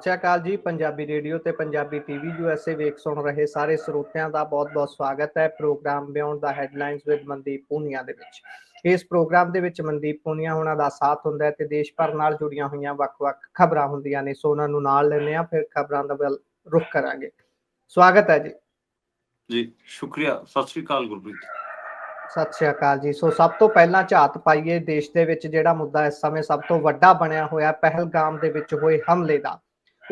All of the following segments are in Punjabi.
ਸਤਿ ਸ਼੍ਰੀ ਅਕਾਲ ਜੀ ਪੰਜਾਬੀ ਰੇਡੀਓ ਤੇ ਪੰਜਾਬੀ ਟੀਵੀ ਯੂਐਸਏ ਵੇਖ ਸੁਣ ਰਹੇ ਸਾਰੇ ਸਰੋਤਿਆਂ ਦਾ ਬਹੁਤ-ਬਹੁਤ ਸਵਾਗਤ ਹੈ programme beyond the headlines with Mandeep Punia ਦੇ ਵਿੱਚ। ਇਸ ਪ੍ਰੋਗਰਾਮ ਦੇ ਵਿੱਚ ਮਨਦੀਪ ਪੂਨੀਆ ਉਹਨਾਂ ਦਾ ਸਾਥ ਹੁੰਦਾ ਹੈ ਤੇ ਦੇਸ਼ ਭਰ ਨਾਲ ਜੁੜੀਆਂ ਹੋਈਆਂ ਵੱਖ-ਵੱਖ ਖਬਰਾਂ ਹੁੰਦੀਆਂ ਨੇ ਸੋ ਉਹਨਾਂ ਨੂੰ ਨਾਲ ਲੈਂਦੇ ਆ ਫਿਰ ਖਬਰਾਂ ਦਾ ਵੱਲ ਰੁਖ ਕਰਾਂਗੇ। ਸਵਾਗਤ ਹੈ ਜੀ। ਜੀ ਸ਼ੁਕਰੀਆ। ਸਤਿ ਸ੍ਰੀ ਅਕਾਲ ਗੁਰਪ੍ਰੀਤ। ਸਤਿ ਸ਼੍ਰੀ ਅਕਾਲ ਜੀ। ਸੋ ਸਭ ਤੋਂ ਪਹਿਲਾਂ ਝਾਤ ਪਾਈਏ ਦੇਸ਼ ਦੇ ਵਿੱਚ ਜਿਹੜਾ ਮੁੱਦਾ ਇਸ ਸਮੇਂ ਸਭ ਤੋਂ ਵੱਡਾ ਬਣਿਆ ਹੋਇਆ ਪਹਿਲਗਾਮ ਦੇ ਵਿੱਚ ਹੋਏ ਹਮਲੇ ਦਾ।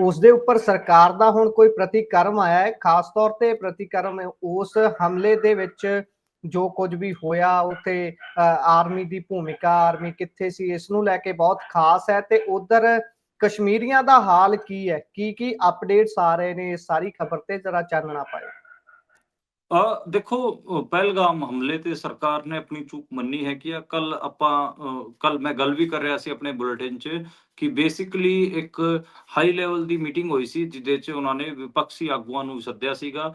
ਉਸ ਦੇ ਉੱਪਰ ਸਰਕਾਰ ਦਾ ਹੁਣ ਕੋਈ ਪ੍ਰਤੀਕਰਮ ਆਇਆ ਹੈ, ਖਾਸ ਤੌਰ ਤੇ ਪ੍ਰਤੀਕਰਮ ਉਸ ਹਮਲੇ ਦੇ ਵਿੱਚ ਜੋ ਕੁਝ ਵੀ ਹੋਇਆ, ਉੱਥੇ ਆਰਮੀ ਦੀ ਭੂਮਿਕਾ, ਆਰਮੀ ਕਿੱਥੇ ਸੀ, ਇਸ ਨੂੰ ਲੈ ਕੇ ਬਹੁਤ ਖਾਸ ਹੈ ਤੇ ਉਧਰ ਕਸ਼ਮੀਰੀਆਂ ਦਾ ਹਾਲ ਕੀ ਹੈ? ਕੀ ਕੀ ਅਪਡੇਟਸ ਆ ਰਹੇ ਨੇ? ਇਸ ਸਾਰੀ ਖਬਰ ਤੇ ਜਰਾ ਚਾਨਣਾ ਪਾਇਓ। ਦੇਖੋ ਪਹਿਲਗਾਮ ਹਮਲੇ ਤੇ ਸਰਕਾਰ ਨੇ ਆਪਣੀ ਚੂਕ ਮੰਨੀ ਹੈ ਕਿ ਕੱਲ ਆਪਾਂ ਕੱਲ ਮੈਂ ਗੱਲ ਵੀ ਕਰ ਰਿਹਾ ਸੀ ਆਪਣੇ ਬੁਲੇਟਿਨ 'ਚ ਕਿ ਬੇਸਿਕਲੀ ਇੱਕ ਹਾਈ ਲੈਵਲ ਦੀ ਮੀਟਿੰਗ ਹੋਈ ਸੀ ਜਿਹਦੇ 'ਚ ਉਹਨਾਂ ਨੇ ਵਿਪਕਸ਼ੀ ਆਗੂਆਂ ਨੂੰ ਸੱਦਿਆ ਸੀਗਾ।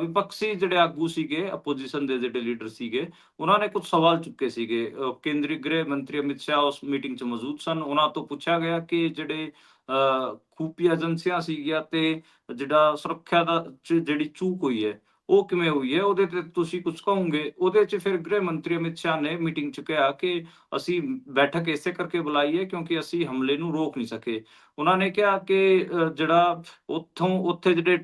ਵਿਪਕਸ਼ੀ ਜਿਹੜੇ ਆਗੂ ਸੀਗੇ ਆਪੋਜੀਸ਼ਨ ਦੇ ਜਿਹੜੇ ਲੀਡਰ ਸੀਗੇ ਉਹਨਾਂ ਨੇ ਕੁਝ ਸਵਾਲ ਚੁੱਕੇ ਸੀਗੇ। ਕੇਂਦਰੀ ਗ੍ਰਹਿ ਮੰਤਰੀ ਅਮਿਤ ਸ਼ਾਹ ਉਸ ਮੀਟਿੰਗ 'ਚ ਮੌਜੂਦ ਸਨ। ਉਹਨਾਂ ਤੋਂ ਪੁੱਛਿਆ ਗਿਆ ਕਿ ਜਿਹੜੇ ਅ, ਖੂਫੀਆ ਏਜੰਸੀਆਂ ਸੀਗੀਆਂ ਤੇ ਜਿਹੜਾ ਸੁਰੱਖਿਆ ਦਾ 'ਚ ਜਿਹੜੀ ਚੂਕ ਹੋਈ ਹੈ ਉਹ ਕਿਵੇਂ ਹੋਈ ਹੈ? ਉਹਦੇ ਤੇ ਤੁਸੀਂ ਕੁਝ ਕਹੋਗੇ? ਉਹਦੇ 'ਚ ਫਿਰ ਗ੍ਰਹਿ ਮੰਤਰੀ ਅਮਿਤ ਸ਼ਾਹ ਨੇ ਮੀਟਿੰਗ 'ਚ ਕਿਹਾ ਕਿ ਅਸੀਂ ਬੈਠਕ ਇਸੇ ਕਰਕੇ ਬੁਲਾਈ ਹੈ ਕਿਉਂਕਿ ਅਸੀਂ ਹਮਲੇ ਨੂੰ ਰੋਕ ਨਹੀਂ ਸਕੇ। ਉਹਨਾਂ ਨੇ ਕਿਹਾ ਕਿ ਜਿਹੜਾ ਉੱਥੋਂ, ਉੱਥੇ ਜਿਹੜੇ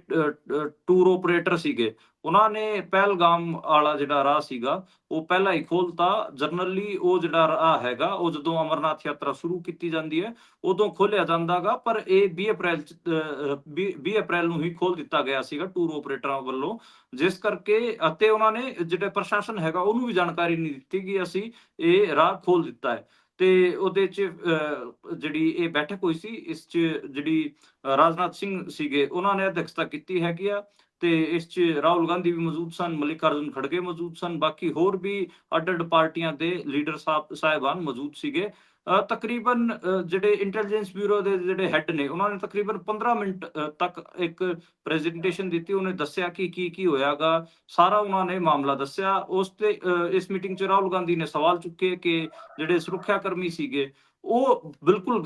ਟੂਰ ਆਪਰੇਟਰ ਸੀਗੇ ਉਹਨਾਂ ਨੇ ਪਹਿਲਗਾਮ ਵਾਲਾ ਜਿਹੜਾ ਰਾਹ ਸੀਗਾ ਉਹ ਪਹਿਲਾਂ ਹੀ ਖੋਲਤਾ ਜਨਰਲੀ ਉਹ ਜਿਹੜਾ ਰਾਹ ਹੈਗਾ ਉਹ ਜਦੋਂ ਅਮਰਨਾਥ ਯਾਤਰਾ ਸ਼ੁਰੂ ਕੀਤੀ ਜਾਂਦੀ ਹੈ ਉਦੋਂ ਖੋਲਿਆ ਜਾਂਦਾਗਾ ਪਰ ਇਹ 20 ਅਪ੍ਰੈਲ 'ਚ, 20 ਅਪ੍ਰੈਲ ਨੂੰ ਹੀ ਖੋਲ ਦਿੱਤਾ ਗਿਆ ਸੀਗਾ ਟੂਰ ਆਪਰੇਟਰਾਂ ਵੱਲੋਂ। ਜਿਸ ਕਰਕੇ ਅਤੇ ਉਹਨਾਂ ਨੇ ਜਿਹੜੇ ਪ੍ਰਸ਼ਾਸਨ ਹੈਗਾ ਉਹਨੂੰ ਵੀ ਜਾਣਕਾਰੀ ਨਹੀਂ ਦਿੱਤੀ ਕਿ ਅਸੀਂ ਇਹ ਰਾਹ ਖੋਲ ਦਿੱਤਾ ਹੈ। ਤੇ ਉਹਦੇ ਚ ਅਹ, ਜਿਹੜੀ ਇਹ ਬੈਠਕ ਹੋਈ ਸੀ ਇਸ ਚ ਜਿਹੜੀ ਰਾਜਨਾਥ ਸਿੰਘ ਸੀਗੇ ਉਹਨਾਂ ਨੇ ਅਧਿਕਸ਼ਤਾ ਕੀਤੀ ਹੈਗੀ ਆ। ਤੇ ਇਸ ਚ ਰਾਹੁਲ ਗਾਂਧੀ ਵੀ ਮੌਜੂਦ ਸਨ, ਮਲਿਕਾਰਜੁਨ ਖੜਗੇ ਮੌਜੂਦ ਸਨ, ਬਾਕੀ ਹੋਰ ਵੀ ਅੱਡ-ਅੱਡ ਪਾਰਟੀਆਂ ਦੇ ਲੀਡਰ ਸਾਹਿਬ ਸਾਹਿਬਾਨ ਮੌਜੂਦ ਸੀਗੇ। ਤਕਰੀਬਨ ਜਿਹੜੇ ਇੰਟੈਲੀਜੈਂਸ ਬਿਊਰੋ ਦੇ ਜਿਹੜੇ ਹੈੱਡ ਨੇ, ਉਹਨਾਂ ਨੇ ਤਕਰੀਬਨ 15 ਮਿੰਟ ਤੱਕ ਇੱਕ ਪ੍ਰੈਜੈਂਟੇਸ਼ਨ ਦਿੱਤੀ, ਉਹਨੇ ਦੱਸਿਆ ਕਿ ਕੀ ਕੀ ਹੋਇਆਗਾ, ਸਾਰਾ ਉਹਨਾਂ ਨੇ ਮਾਮਲਾ ਦੱਸਿਆ। ਉਸ ਤੇ ਇਸ ਮੀਟਿੰਗ 'ਚ ਰਾਹੁਲ ਗਾਂਧੀ ਨੇ ਸਵਾਲ ਚੁੱਕੇ ਕਿ ਜਿਹੜੇ ਸੁਰੱਖਿਆ ਕਰਮੀ ਸੀਗੇ ਉਹ ਬਿਲਕੁਲ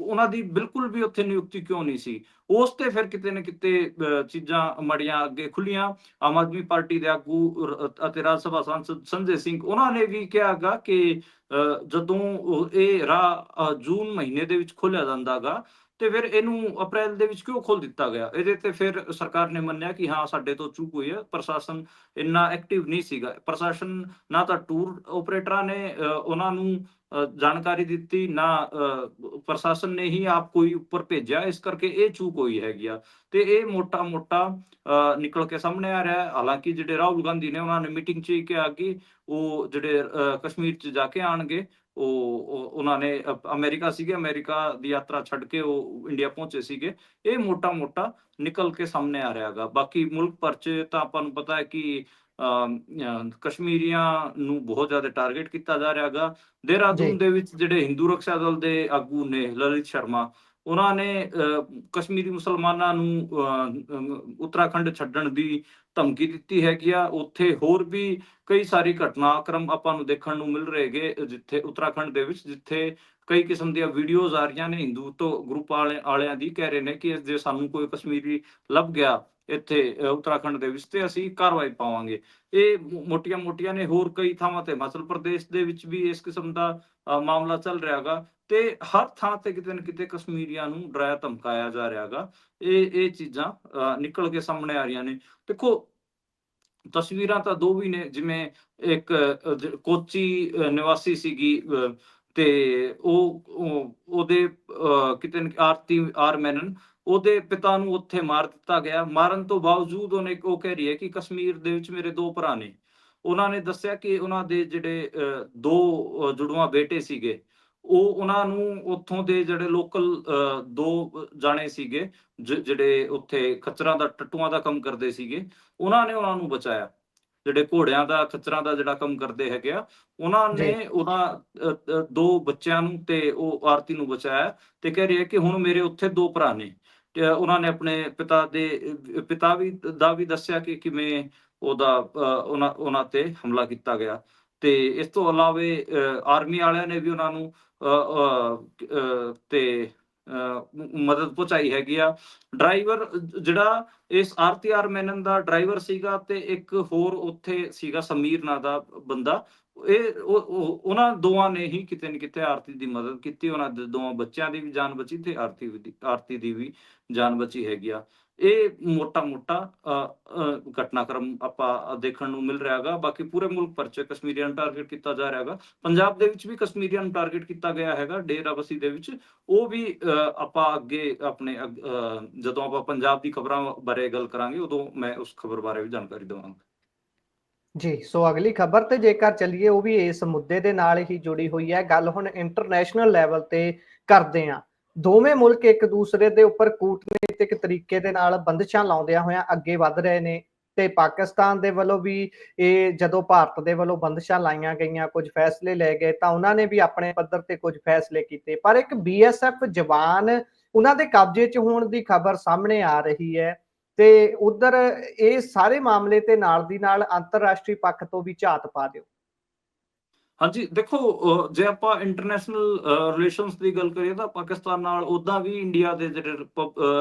ਉਹਨਾਂ ਦੀ ਬਿਲਕੁਲ ਵੀ ਉੱਥੇ ਨਿਯੁਕਤੀ ਕਿਉਂ ਨਹੀਂ ਸੀ? ਉਸ ਤੇ ਫਿਰ ਕਿਤੇ ਨਾ ਕਿਤੇ ਅ, ਚੀਜ਼ਾਂ ਮੜੀਆਂ ਅੱਗੇ ਖੁੱਲੀਆਂ। ਆਮ ਆਦਮੀ ਪਾਰਟੀ ਦੇ ਆਗੂ ਅਤੇ ਰਾਜ ਸਭਾ ਸੰਸਦ ਸੰਜੇ ਸਿੰਘ ਉਹਨਾਂ ਨੇ ਵੀ ਕਿਹਾਗਾ ਕਿ ਅ, ਜਦੋਂ ਇਹ ਰਾਹ ਜੂਨ ਮਹੀਨੇ ਦੇ ਵਿੱਚ ਖੋਲਿਆ ਜਾਂਦਾਗਾ ਤੇ ਫਿਰ ਇਹਨੂੰ ਅਪ੍ਰੈਲ ਦੇ ਵਿੱਚ ਕਿਉਂ ਖੋਲ ਦਿੱਤਾ ਗਿਆ? ਇਹਦੇ ਤੇ ਫਿਰ ਸਰਕਾਰ ਨੇ ਮੰਨਿਆ ਕਿ ਹਾਂ ਸਾਡੇ ਤੋਂ ਚੂਕ ਹੋਈ ਹੈ। ਪ੍ਰਸ਼ਾਸਨ ਇੰਨਾ ਐਕਟਿਵ ਨਹੀਂ ਸੀਗਾ। ਪ੍ਰਸ਼ਾਸਨ ਨਾ ਤਾਂ ਟੂਰ ਆਪਰੇਟਰਾਂ ਨੇ ਉਹਨਾਂ ਨੂੰ ਜਾਣਕਾਰੀ ਦਿੱਤੀ ਨਾ ਪ੍ਰਸ਼ਾਸਨ ਨੇ ਹੀ ਆਪ ਕੋਈ ਉੱਪਰ ਭੇਜਿਆ। ਇਸ ਕਰਕੇ ਇਹ ਚੂਕ ਹੋਈ ਹੈਗੀ ਆ। ਤੇ ਇਹ ਮੋਟਾ ਮੋਟਾ ਅ, ਨਿਕਲ ਕੇ ਸਾਹਮਣੇ ਆ ਰਿਹਾ ਹਾਲਾਂਕਿ ਜਿਹੜੇ ਰਾਹੁਲ ਗਾਂਧੀ ਨੇ ਉਹਨਾਂ ਨੇ ਮੀਟਿੰਗ 'ਚ ਕਿਹਾ ਕਿ ਉਹ ਜਿਹੜੇ ਕਸ਼ਮੀਰ 'ਚ ਜਾ ਕੇ ਆਣਗੇ ਉਹ ਉਹ- ਉਹਨਾਂ ਨੇ ਅਮਰੀਕਾ ਸੀਗੇ ਅਮਰੀਕਾ ਦੀ ਯਾਤਰਾ ਛੱਡ ਕੇ ਉਹ ਇੰਡੀਆ ਪਹੁੰਚੇ ਸੀਗੇ। ਇਹ ਮੋਟਾ ਮੋਟਾ ਨਿਕਲ ਕੇ ਸਾਹਮਣੇ ਆ ਰਿਹਾਗਾ ਬਾਕੀ ਮੁਲਕ ਭਰ 'ਚ ਤਾਂ ਆਪਾਂ ਨੂੰ ਪਤਾ ਹੈ ਕਿ ਕਸ਼ਮੀਰੀਆਂ ਨੂੰ ਬਹੁਤ ਜ਼ਿਆਦਾ ਟਾਰਗੇਟ ਕੀਤਾ ਜਾ ਰਿਹਾਗਾ। ਦੇਹਰਾਦੂਨ ਦੇ ਵਿੱਚ ਜਿਹੜੇ ਹਿੰਦੂ ਰੱਖਿਆ ਦਲ ਦੇ ਆਗੂ ਨੇ ਲਲਿਤ ਸ਼ਰਮਾ ਉਹਨਾਂ ਨੇ ਕਸ਼ਮੀਰੀ ਮੁਸਲਮਾਨਾਂ ਨੂੰ ਅ, ਉੱਤਰਾਖੰਡ ਛੱਡਣ ਦੀ ਧਮਕੀ ਦਿੱਤੀ ਹੈਗੀ ਆ। ਉੱਥੇ ਹੋਰ ਵੀ ਕਈ ਸਾਰੀ ਘਟਨਾਕ੍ਰਮ ਆਪਾਂ ਨੂੰ ਦੇਖਣ ਨੂੰ ਮਿਲ ਰਹੇਗੇ ਜਿੱਥੇ ਉੱਤਰਾਖੰਡ ਦੇ ਵਿੱਚ ਜਿੱਥੇ ਕਈ ਕਿਸਮ ਦੀਆਂ ਵੀਡੀਓਜ਼ ਆ ਰਹੀਆਂ ਨੇ ਹਿੰਦੂ ਤੋਂ ਗਰੁੱਪ ਵਾਲੇ ਵਾਲਿਆਂ ਦੀ ਕਹਿ ਰਹੇ ਨੇ ਕਿ ਜੇ ਸਾਨੂੰ ਕੋਈ ਕਸ਼ਮੀਰੀ ਲੱਭ ਗਿਆ। ਇੱਥੇ ਉੱਤਰਾਖੰਡ ਦੇ ਵਿੱਚ ਤੇ ਅਸੀਂ ਕਾਰਵਾਈ ਪਾਵਾਂਗੇ। ਇਹ ਮੋਟੀਆਂ ਮੋਟੀਆਂ ਨੇ ਹੋਰ ਕਈ ਥਾਵਾਂ ਤੇ ਹਿਮਾਚਲ ਪ੍ਰਦੇਸ਼ ਦੇ ਵਿੱਚ ਵੀ ਇਸ ਕਿਸਮ ਦਾ ਮਾਮਲਾ ਚੱਲ ਰਿਹਾਗਾ। ਤੇ ਹਰ ਥਾਂ ਤੇ ਕਿਤੇ ਨਾ ਕਿਤੇ ਕਸ਼ਮੀਰੀਆਂ ਨੂੰ ਡਰਾਇਆ ਧਮਕਾਇਆ ਜਾ ਰਿਹਾਗਾ। ਇਹ ਇਹ ਚੀਜ਼ਾਂ ਨਿਕਲ ਕੇ ਸਾਹਮਣੇ ਆ ਰਹੀਆਂ ਨੇ। ਦੇਖੋ ਤਸਵੀਰਾਂ ਤਾਂ ਦੋ ਵੀ ਨੇ ਜਿਵੇਂ ਇੱਕ ਕੋਚੀ ਨਿਵਾਸੀ ਸੀਗੀ ਅ, ਤੇ ਉਹ ਉਹਦੇ ਅ, ਕਿਤੇ ਨਾ- ਆਰਤੀ ਆਰ ਮੈਨਨ ਉਹਦੇ ਪਿਤਾ ਨੂੰ ਉੱਥੇ ਮਾਰ ਦਿੱਤਾ ਗਿਆ। ਮਾਰਨ ਤੋਂ ਬਾਵਜੂਦ ਉਹਨੇ ਉਹ ਕਹਿ ਰਹੀ ਹੈ ਕਿ ਕਸ਼ਮੀਰ ਦੇ ਵਿੱਚ ਮੇਰੇ ਦੋ ਭਰਾ ਨੇ। ਉਹਨਾਂ ਨੇ ਦੱਸਿਆ ਕਿ ਉਹਨਾਂ ਦੇ ਜਿਹੜੇ ਦੋ ਜੁੜਵਾਂ ਬੇਟੇ ਸੀਗੇ। ਉਹ ਉਹਨਾਂ ਨੂੰ ਉੱਥੋਂ ਦੇ ਜਿਹੜੇ ਲੋਕਲ ਦੋ ਜਾਣੇ ਸੀਗੇ ਜਿਹੜੇ ਉੱਥੇ ਖੱਚਰਾਂ ਦਾ ਟੱਟੂਆਂ ਦਾ ਕੰਮ ਕਰਦੇ ਸੀਗੇ ਉਹਨਾਂ ਨੇ ਉਹਨਾਂ ਨੂੰ ਬਚਾਇਆ। ਜਿਹੜੇ ਘੋੜਿਆਂ ਦਾ ਖੱਚਰਾਂ ਦਾ ਜਿਹੜਾ ਕੰਮ ਕਰਦੇ ਹੈਗੇ ਆ ਉਹਨਾਂ ਨੇ ਉਹਨਾਂ ਦੋ ਬੱਚਿਆਂ ਨੂੰ ਤੇ ਉਹ ਆਰਤੀ ਨੂੰ ਬਚਾਇਆ ਤੇ ਕਹਿ ਰਹੀ ਹੈ ਕਿ ਹੁਣ ਮੇਰੇ ਉੱਥੇ ਦੋ ਭਰਾ ਨੇ। ਉਹਨਾਂ ਨੇ ਆਪਣੇ ਪਿਤਾ ਦੇ ਪਿਤਾ ਵੀ ਦਾ ਵੀ ਦੱਸਿਆ ਕਿ ਕਿਵੇਂ ਉਹਦਾ ਉਹਨਾਂ ਉਹਨਾਂ ਤੇ ਹਮਲਾ ਕੀਤਾ ਗਿਆ। ਤੇ ਇਸ ਤੋਂ ਇਲਾਵੇ ਆਰਮੀ ਵਾਲਿਆਂ ਨੇ ਵੀ ਉਹਨਾਂ ਨੂੰ ਅ, ਅ, ਤੇ ਅਹ, ਮਦਦ ਪਹੁੰਚਾਈ ਹੈਗੀ ਆ। ਡਰਾਈਵਰ ਜਿਹੜਾ ਇਸ ਆਰਤੀਆਰ ਮੈਨਨ ਦਾ ਡਰਾਈਵਰ ਸੀਗਾ ਤੇ ਇੱਕ ਹੋਰ ਉੱਥੇ ਸੀਗਾ ਸਮੀਰ ਨਾਂ ਦਾ ਬੰਦਾ ਇਹ ਉਹਨਾਂ ਦੋਵਾਂ ਨੇ ਹੀ ਕਿਤੇ ਨਾ ਕਿਤੇ ਆਰਤੀ ਦੀ ਮਦਦ ਕੀਤੀ ਉਹਨਾਂ ਦੇ ਦੋਵਾਂ ਬੱਚਿਆਂ ਦੀ ਵੀ ਜਾਨ ਬਚੀ ਤੇ ਆਰਤੀ ਦੀ ਆਰਤੀ ਦੀ ਵੀ ਜਾਨ ਬਚੀ ਹੈਗੀ ਆ। ਇਹ ਮੋਟਾ-ਮੋਟਾ ਘਟਨਾਕ੍ਰਮ ਆਪਾਂ ਦੇਖਣ ਨੂੰ ਮਿਲ ਰਿਹਾ ਹੈਗਾ। ਬਾਕੀ ਪੂਰੇ ਮੁਲਕ ਭਰ 'ਚ ਕਸ਼ਮੀਰੀਆਂ ਨੂੰ ਟਾਰਗੇਟ ਕੀਤਾ ਜਾ ਰਿਹਾ ਹੈਗਾ। ਪੰਜਾਬ ਦੇ ਵਿੱਚ ਵੀ ਕਸ਼ਮੀਰੀਆਂ ਨੂੰ ਟਾਰਗੇਟ ਕੀਤਾ ਗਿਆ ਹੈਗਾ ਡੇਰਾ ਬਸੀ ਦੇ ਵਿੱਚ। ਉਹ ਵੀ ਅ, ਆਪਾਂ ਅੱਗੇ ਆਪਣੇ ਅੱਗ- ਜਦੋਂ ਆਪਾਂ ਪੰਜਾਬ ਦੀ ਖਬਰਾਂ ਬਾਰੇ ਗੱਲ ਕਰਾਂਗੇ ਉਦੋਂ ਮੈਂ ਉਸ ਖਬਰ ਬਾਰੇ ਵੀ ਜਾਣਕਾਰੀ ਦੇਵਾਂਗਾ। ਜੀ, ਸੋ ਅਗਲੀ ਖਬਰ ਤੇ ਜੇਕਰ ਚੱਲੀਏ, ਉਹ ਵੀ ਇਸ ਮੁੱਦੇ ਦੇ ਨਾਲ ਹੀ ਜੁੜੀ ਹੋਈ ਹੈ। ਗੱਲ ਹੁਣ ਇੰਟਰਨੈਸ਼ਨਲ ਲੈਵਲ ਤੇ ਕਰਦੇ ਆ ਦੋਵੇਂ ਮੁਲਕ ਇੱਕ ਦੂਸਰੇ ਦੇ ਉੱਪਰ ਕੂਟਨੀਤਿਕ ਤਰੀਕੇ ਦੇ ਨਾਲ ਬੰਦਸ਼ਾਂ ਲਾਉਂਦਿਆਂ ਹੋਇਆਂ ਅੱਗੇ ਵੱਧ ਰਹੇ ਨੇ ਤੇ ਪਾਕਿਸਤਾਨ ਦੇ ਵੱਲੋਂ ਵੀ ਇਹ ਜਦੋਂ ਭਾਰਤ ਦੇ ਵੱਲੋਂ ਬੰਦਸ਼ਾਂ ਲਾਈਆਂ ਗਈਆਂ, ਕੁਝ ਫੈਸਲੇ ਲਏ ਗਏ, ਤਾਂ ਉਹਨਾਂ ਨੇ ਵੀ ਆਪਣੇ ਪੱਧਰ ਤੇ ਕੁਝ ਫੈਸਲੇ ਕੀਤੇ। ਪਰ ਇੱਕ ਬੀਐਸਐਫ ਜਵਾਨ ਉਹਨਾਂ ਦੇ ਕਬਜ਼ੇ 'ਚ ਹੋਣ ਦੀ ਖਬਰ ਸਾਹਮਣੇ ਆ ਰਹੀ ਹੈ। ਤੇ ਉਧਰ ਇਹ ਸਾਰੇ ਮਾਮਲੇ ਤੇ ਨਾਲ ਦੀ ਨਾਲ ਅੰਤਰਰਾਸ਼ਟਰੀ ਪੱਖ ਤੋਂ ਵੀ ਝਾਤ ਪਾ ਦਿਓ। ਹਾਂਜੀ ਦੇਖੋ ਜੇ ਆਪਾਂ ਇੰਟਰਨੈਸ਼ਨਲ ਰਿਲੇਸ਼ਨਸ ਦੀ ਗੱਲ ਕਰੀਏ ਤਾਂ ਪਾਕਿਸਤਾਨ ਨਾਲ ਉਦਾਂ ਵੀ ਇੰਡੀਆ ਦੇ ਜਿਹੜੇ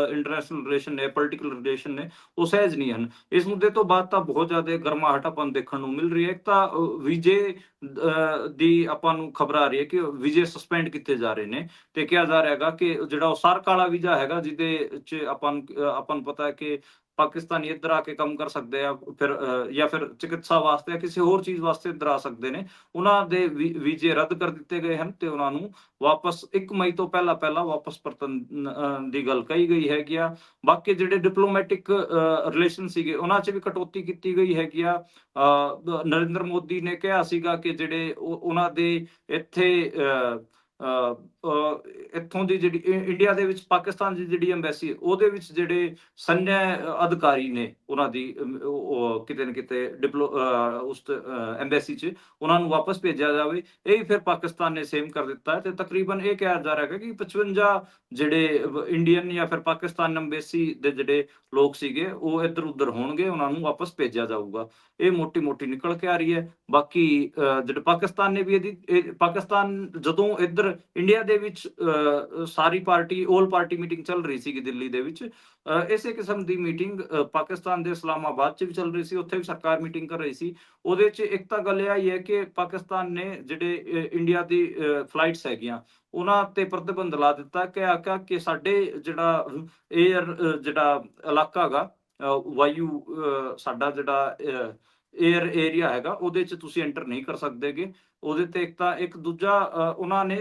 ਇੰਟਰਨੈਸ਼ਨਲ ਰਿਲੇਸ਼ਨ ਨੇ ਪੋਲਿਟੀਕਲ ਰਿਲੇਸ਼ਨ ਨੇ ਉਹ ਸਹਿਜ ਨਹੀਂ ਹਨ। ਇਸ ਮੁੱਦੇ ਤੋਂ ਬਾਅਦ ਤਾਂ ਬਹੁਤ ਜ਼ਿਆਦਾ ਗਰਮਾਹਟ ਆਪਾਂ ਨੂੰ ਦੇਖਣ ਨੂੰ ਮਿਲ ਰਹੀ ਹੈ। ਇੱਕ ਤਾਂ ਵਿਜੇ ਅ, ਦੀ ਆਪਾਂ ਨੂੰ ਖਬਰ ਆ ਰਹੀ ਹੈ ਕਿ ਵਿਜੇ ਸਸਪੈਂਡ ਕੀਤੇ ਜਾ ਰਹੇ ਨੇ ਤੇ ਕਿਹਾ ਜਾ ਰਿਹਾ ਹੈਗਾ ਕਿ ਜਿਹੜਾ ਉਹ ਸਾਰਕ ਕਾਲਾ ਵੀਜ਼ਾ ਹੈਗਾ ਜਿਹਦੇ ਚ ਆਪਾਂ ਆਪਾਂ ਨੂੰ ਪਤਾ ਹੈ ਕਿ ਪਾਕਿਸਤਾਨੀ ਇੱਧਰ ਆ ਕੇ ਕੰਮ ਕਰ ਸਕਦੇ ਆ ਫਿਰ ਜਾਂ ਫਿਰ ਚਿਕਿਤਸਾ ਵਾਸਤੇ ਜਾਂ ਕਿਸੇ ਹੋਰ ਚੀਜ਼ ਵਾਸਤੇ ਇੱਧਰ ਆ ਸਕਦੇ ਨੇ ਉਹਨਾਂ ਦੇ ਵੀਜ਼ੇ ਰੱਦ ਕਰ ਦਿੱਤੇ ਗਏ ਹਨ ਤੇ ਉਹਨਾਂ ਨੂੰ ਵਾਪਸ 1 ਮਈ ਤੋਂ ਪਹਿਲਾਂ ਪਹਿਲਾਂ ਵਾਪਸ ਪਰਤਣ ਦੀ ਗੱਲ ਕਹੀ ਗਈ ਹੈਗੀ ਆ। ਬਾਕੀ ਜਿਹੜੇ ਡਿਪਲੋਮੈਟਿਕ ਰਿਲੇਸ਼ਨ ਸੀਗੇ ਉਹਨਾਂ 'ਚ ਵੀ ਕਟੌਤੀ ਕੀਤੀ ਗਈ ਹੈਗੀ ਆ। ਨਰਿੰਦਰ ਮੋਦੀ ਨੇ ਕਿਹਾ ਸੀਗਾ ਕਿ ਜਿਹੜੇ ਉਹਨਾਂ ਦੇ ਇੱਥੇ ਅ, ਇੱਥੋਂ ਦੀ ਜਿਹੜੀ ਇੰਡੀਆ ਦੇ ਵਿੱਚ ਪਾਕਿਸਤਾਨ ਦੀ ਜਿਹੜੀ ਐਮਬੈਸੀ ਉਹਦੇ ਵਿੱਚ ਜਿਹੜੇ ਸੰਨਿਆ ਅਧਿਕਾਰੀ ਨੇ ਉਹਨਾਂ ਦੀ ਕਿਤੇ ਨਾ ਕਿਤੇ ਡਿਪਲੋ ਉਸ ਐਮਬੈਸੀ 'ਚ ਉਹਨਾਂ ਨੂੰ ਵਾਪਸ ਭੇਜਿਆ ਜਾਵੇ। ਇਹ ਹੀ ਫਿਰ ਪਾਕਿਸਤਾਨ ਨੇ ਸੇਮ ਕਰ ਦਿੱਤਾ ਤੇ ਤਕਰੀਬਨ ਇਹ ਕਿਹਾ ਜਾ ਰਿਹਾ ਹੈ ਕਿ 55 ਜਿਹੜੇ ਇੰਡੀਅਨ ਜਾਂ ਫਿਰ ਪਾਕਿਸਤਾਨ ਐਮਬੈਸੀ ਦੇ ਜਿਹੜੇ ਲੋਕ ਸੀਗੇ ਉਹ ਇੱਧਰ ਉੱਧਰ ਹੋਣਗੇ ਉਹਨਾਂ ਨੂੰ ਵਾਪਸ ਭੇਜਿਆ ਜਾਊਗਾ। ਇਹ ਮੋਟੀ ਮੋਟੀ ਨਿਕਲ ਕੇ ਆ ਰਹੀ ਹੈ। ਬਾਕੀ ਅ, ਜਿਹੜੇ ਪਾਕਿਸਤਾਨ ਨੇ ਵੀ ਇਹਦੀ ਇਹ- ਪਾਕਿਸਤਾਨ ਜਦੋਂ ਇੱਧਰ ਇੰਡੀਆ ਦੇ ਵਿੱਚ ਸਾਰੀ ਪਾਰਟੀ 올 ਪਾਰਟੀ ਮੀਟਿੰਗ ਚੱਲ ਰਹੀ ਸੀਗੀ ਦਿੱਲੀ ਦੇ ਵਿੱਚ। ਇਸੇ ਕਿਸਮ ਦੀ ਮੀਟਿੰਗ ਪਾਕਿਸਤਾਨ ਦੇ ਇਸਲਾਮਾਬਾਦ 'ਚ ਵੀ ਚੱਲ ਰਹੀ ਸੀ ਉੱਥੇ ਵੀ ਸਰਕਾਰ ਮੀਟਿੰਗ ਕਰ ਰਹੀ ਸੀ। ਉਹਦੇ 'ਚ ਇੱਕ ਤਾਂ ਗੱਲ ਇਹ ਆਈ ਹੈ ਕਿ ਪਾਕਿਸਤਾਨ ਨੇ ਜਿਹੜੇ ਇੰਡੀਆ ਦੀ ਫਲਾਈਟਸ ਹੈਗੀਆਂ ਉਹਨਾਂ ਤੇ ਪ੍ਰਤੀਬੰਧ ਲਾ ਦਿੱਤਾ ਕਿ ਆਕਾ ਕਿ ਸਾਡੇ ਜਿਹੜਾ 에ਅਰ ਜਿਹੜਾ ਇਲਾਕਾ ਹੈਗਾ ਅ, ਵਾਯੂ ਸਾਡਾ ਜਿਹੜਾ 에ਅਰ ਏਰੀਆ ਹੈਗਾ, ਉਹਦੇ 'ਚ ਤੁਸੀਂ ਐਂਟਰ ਨਹੀਂ ਕਰ ਸਕਦੇਗੇ। ਉਹਦੇ ਤੇ ਇੱਕ ਤਾਂ ਇੱਕ ਦੂਜਾ ਉਹਨਾਂ ਨੇ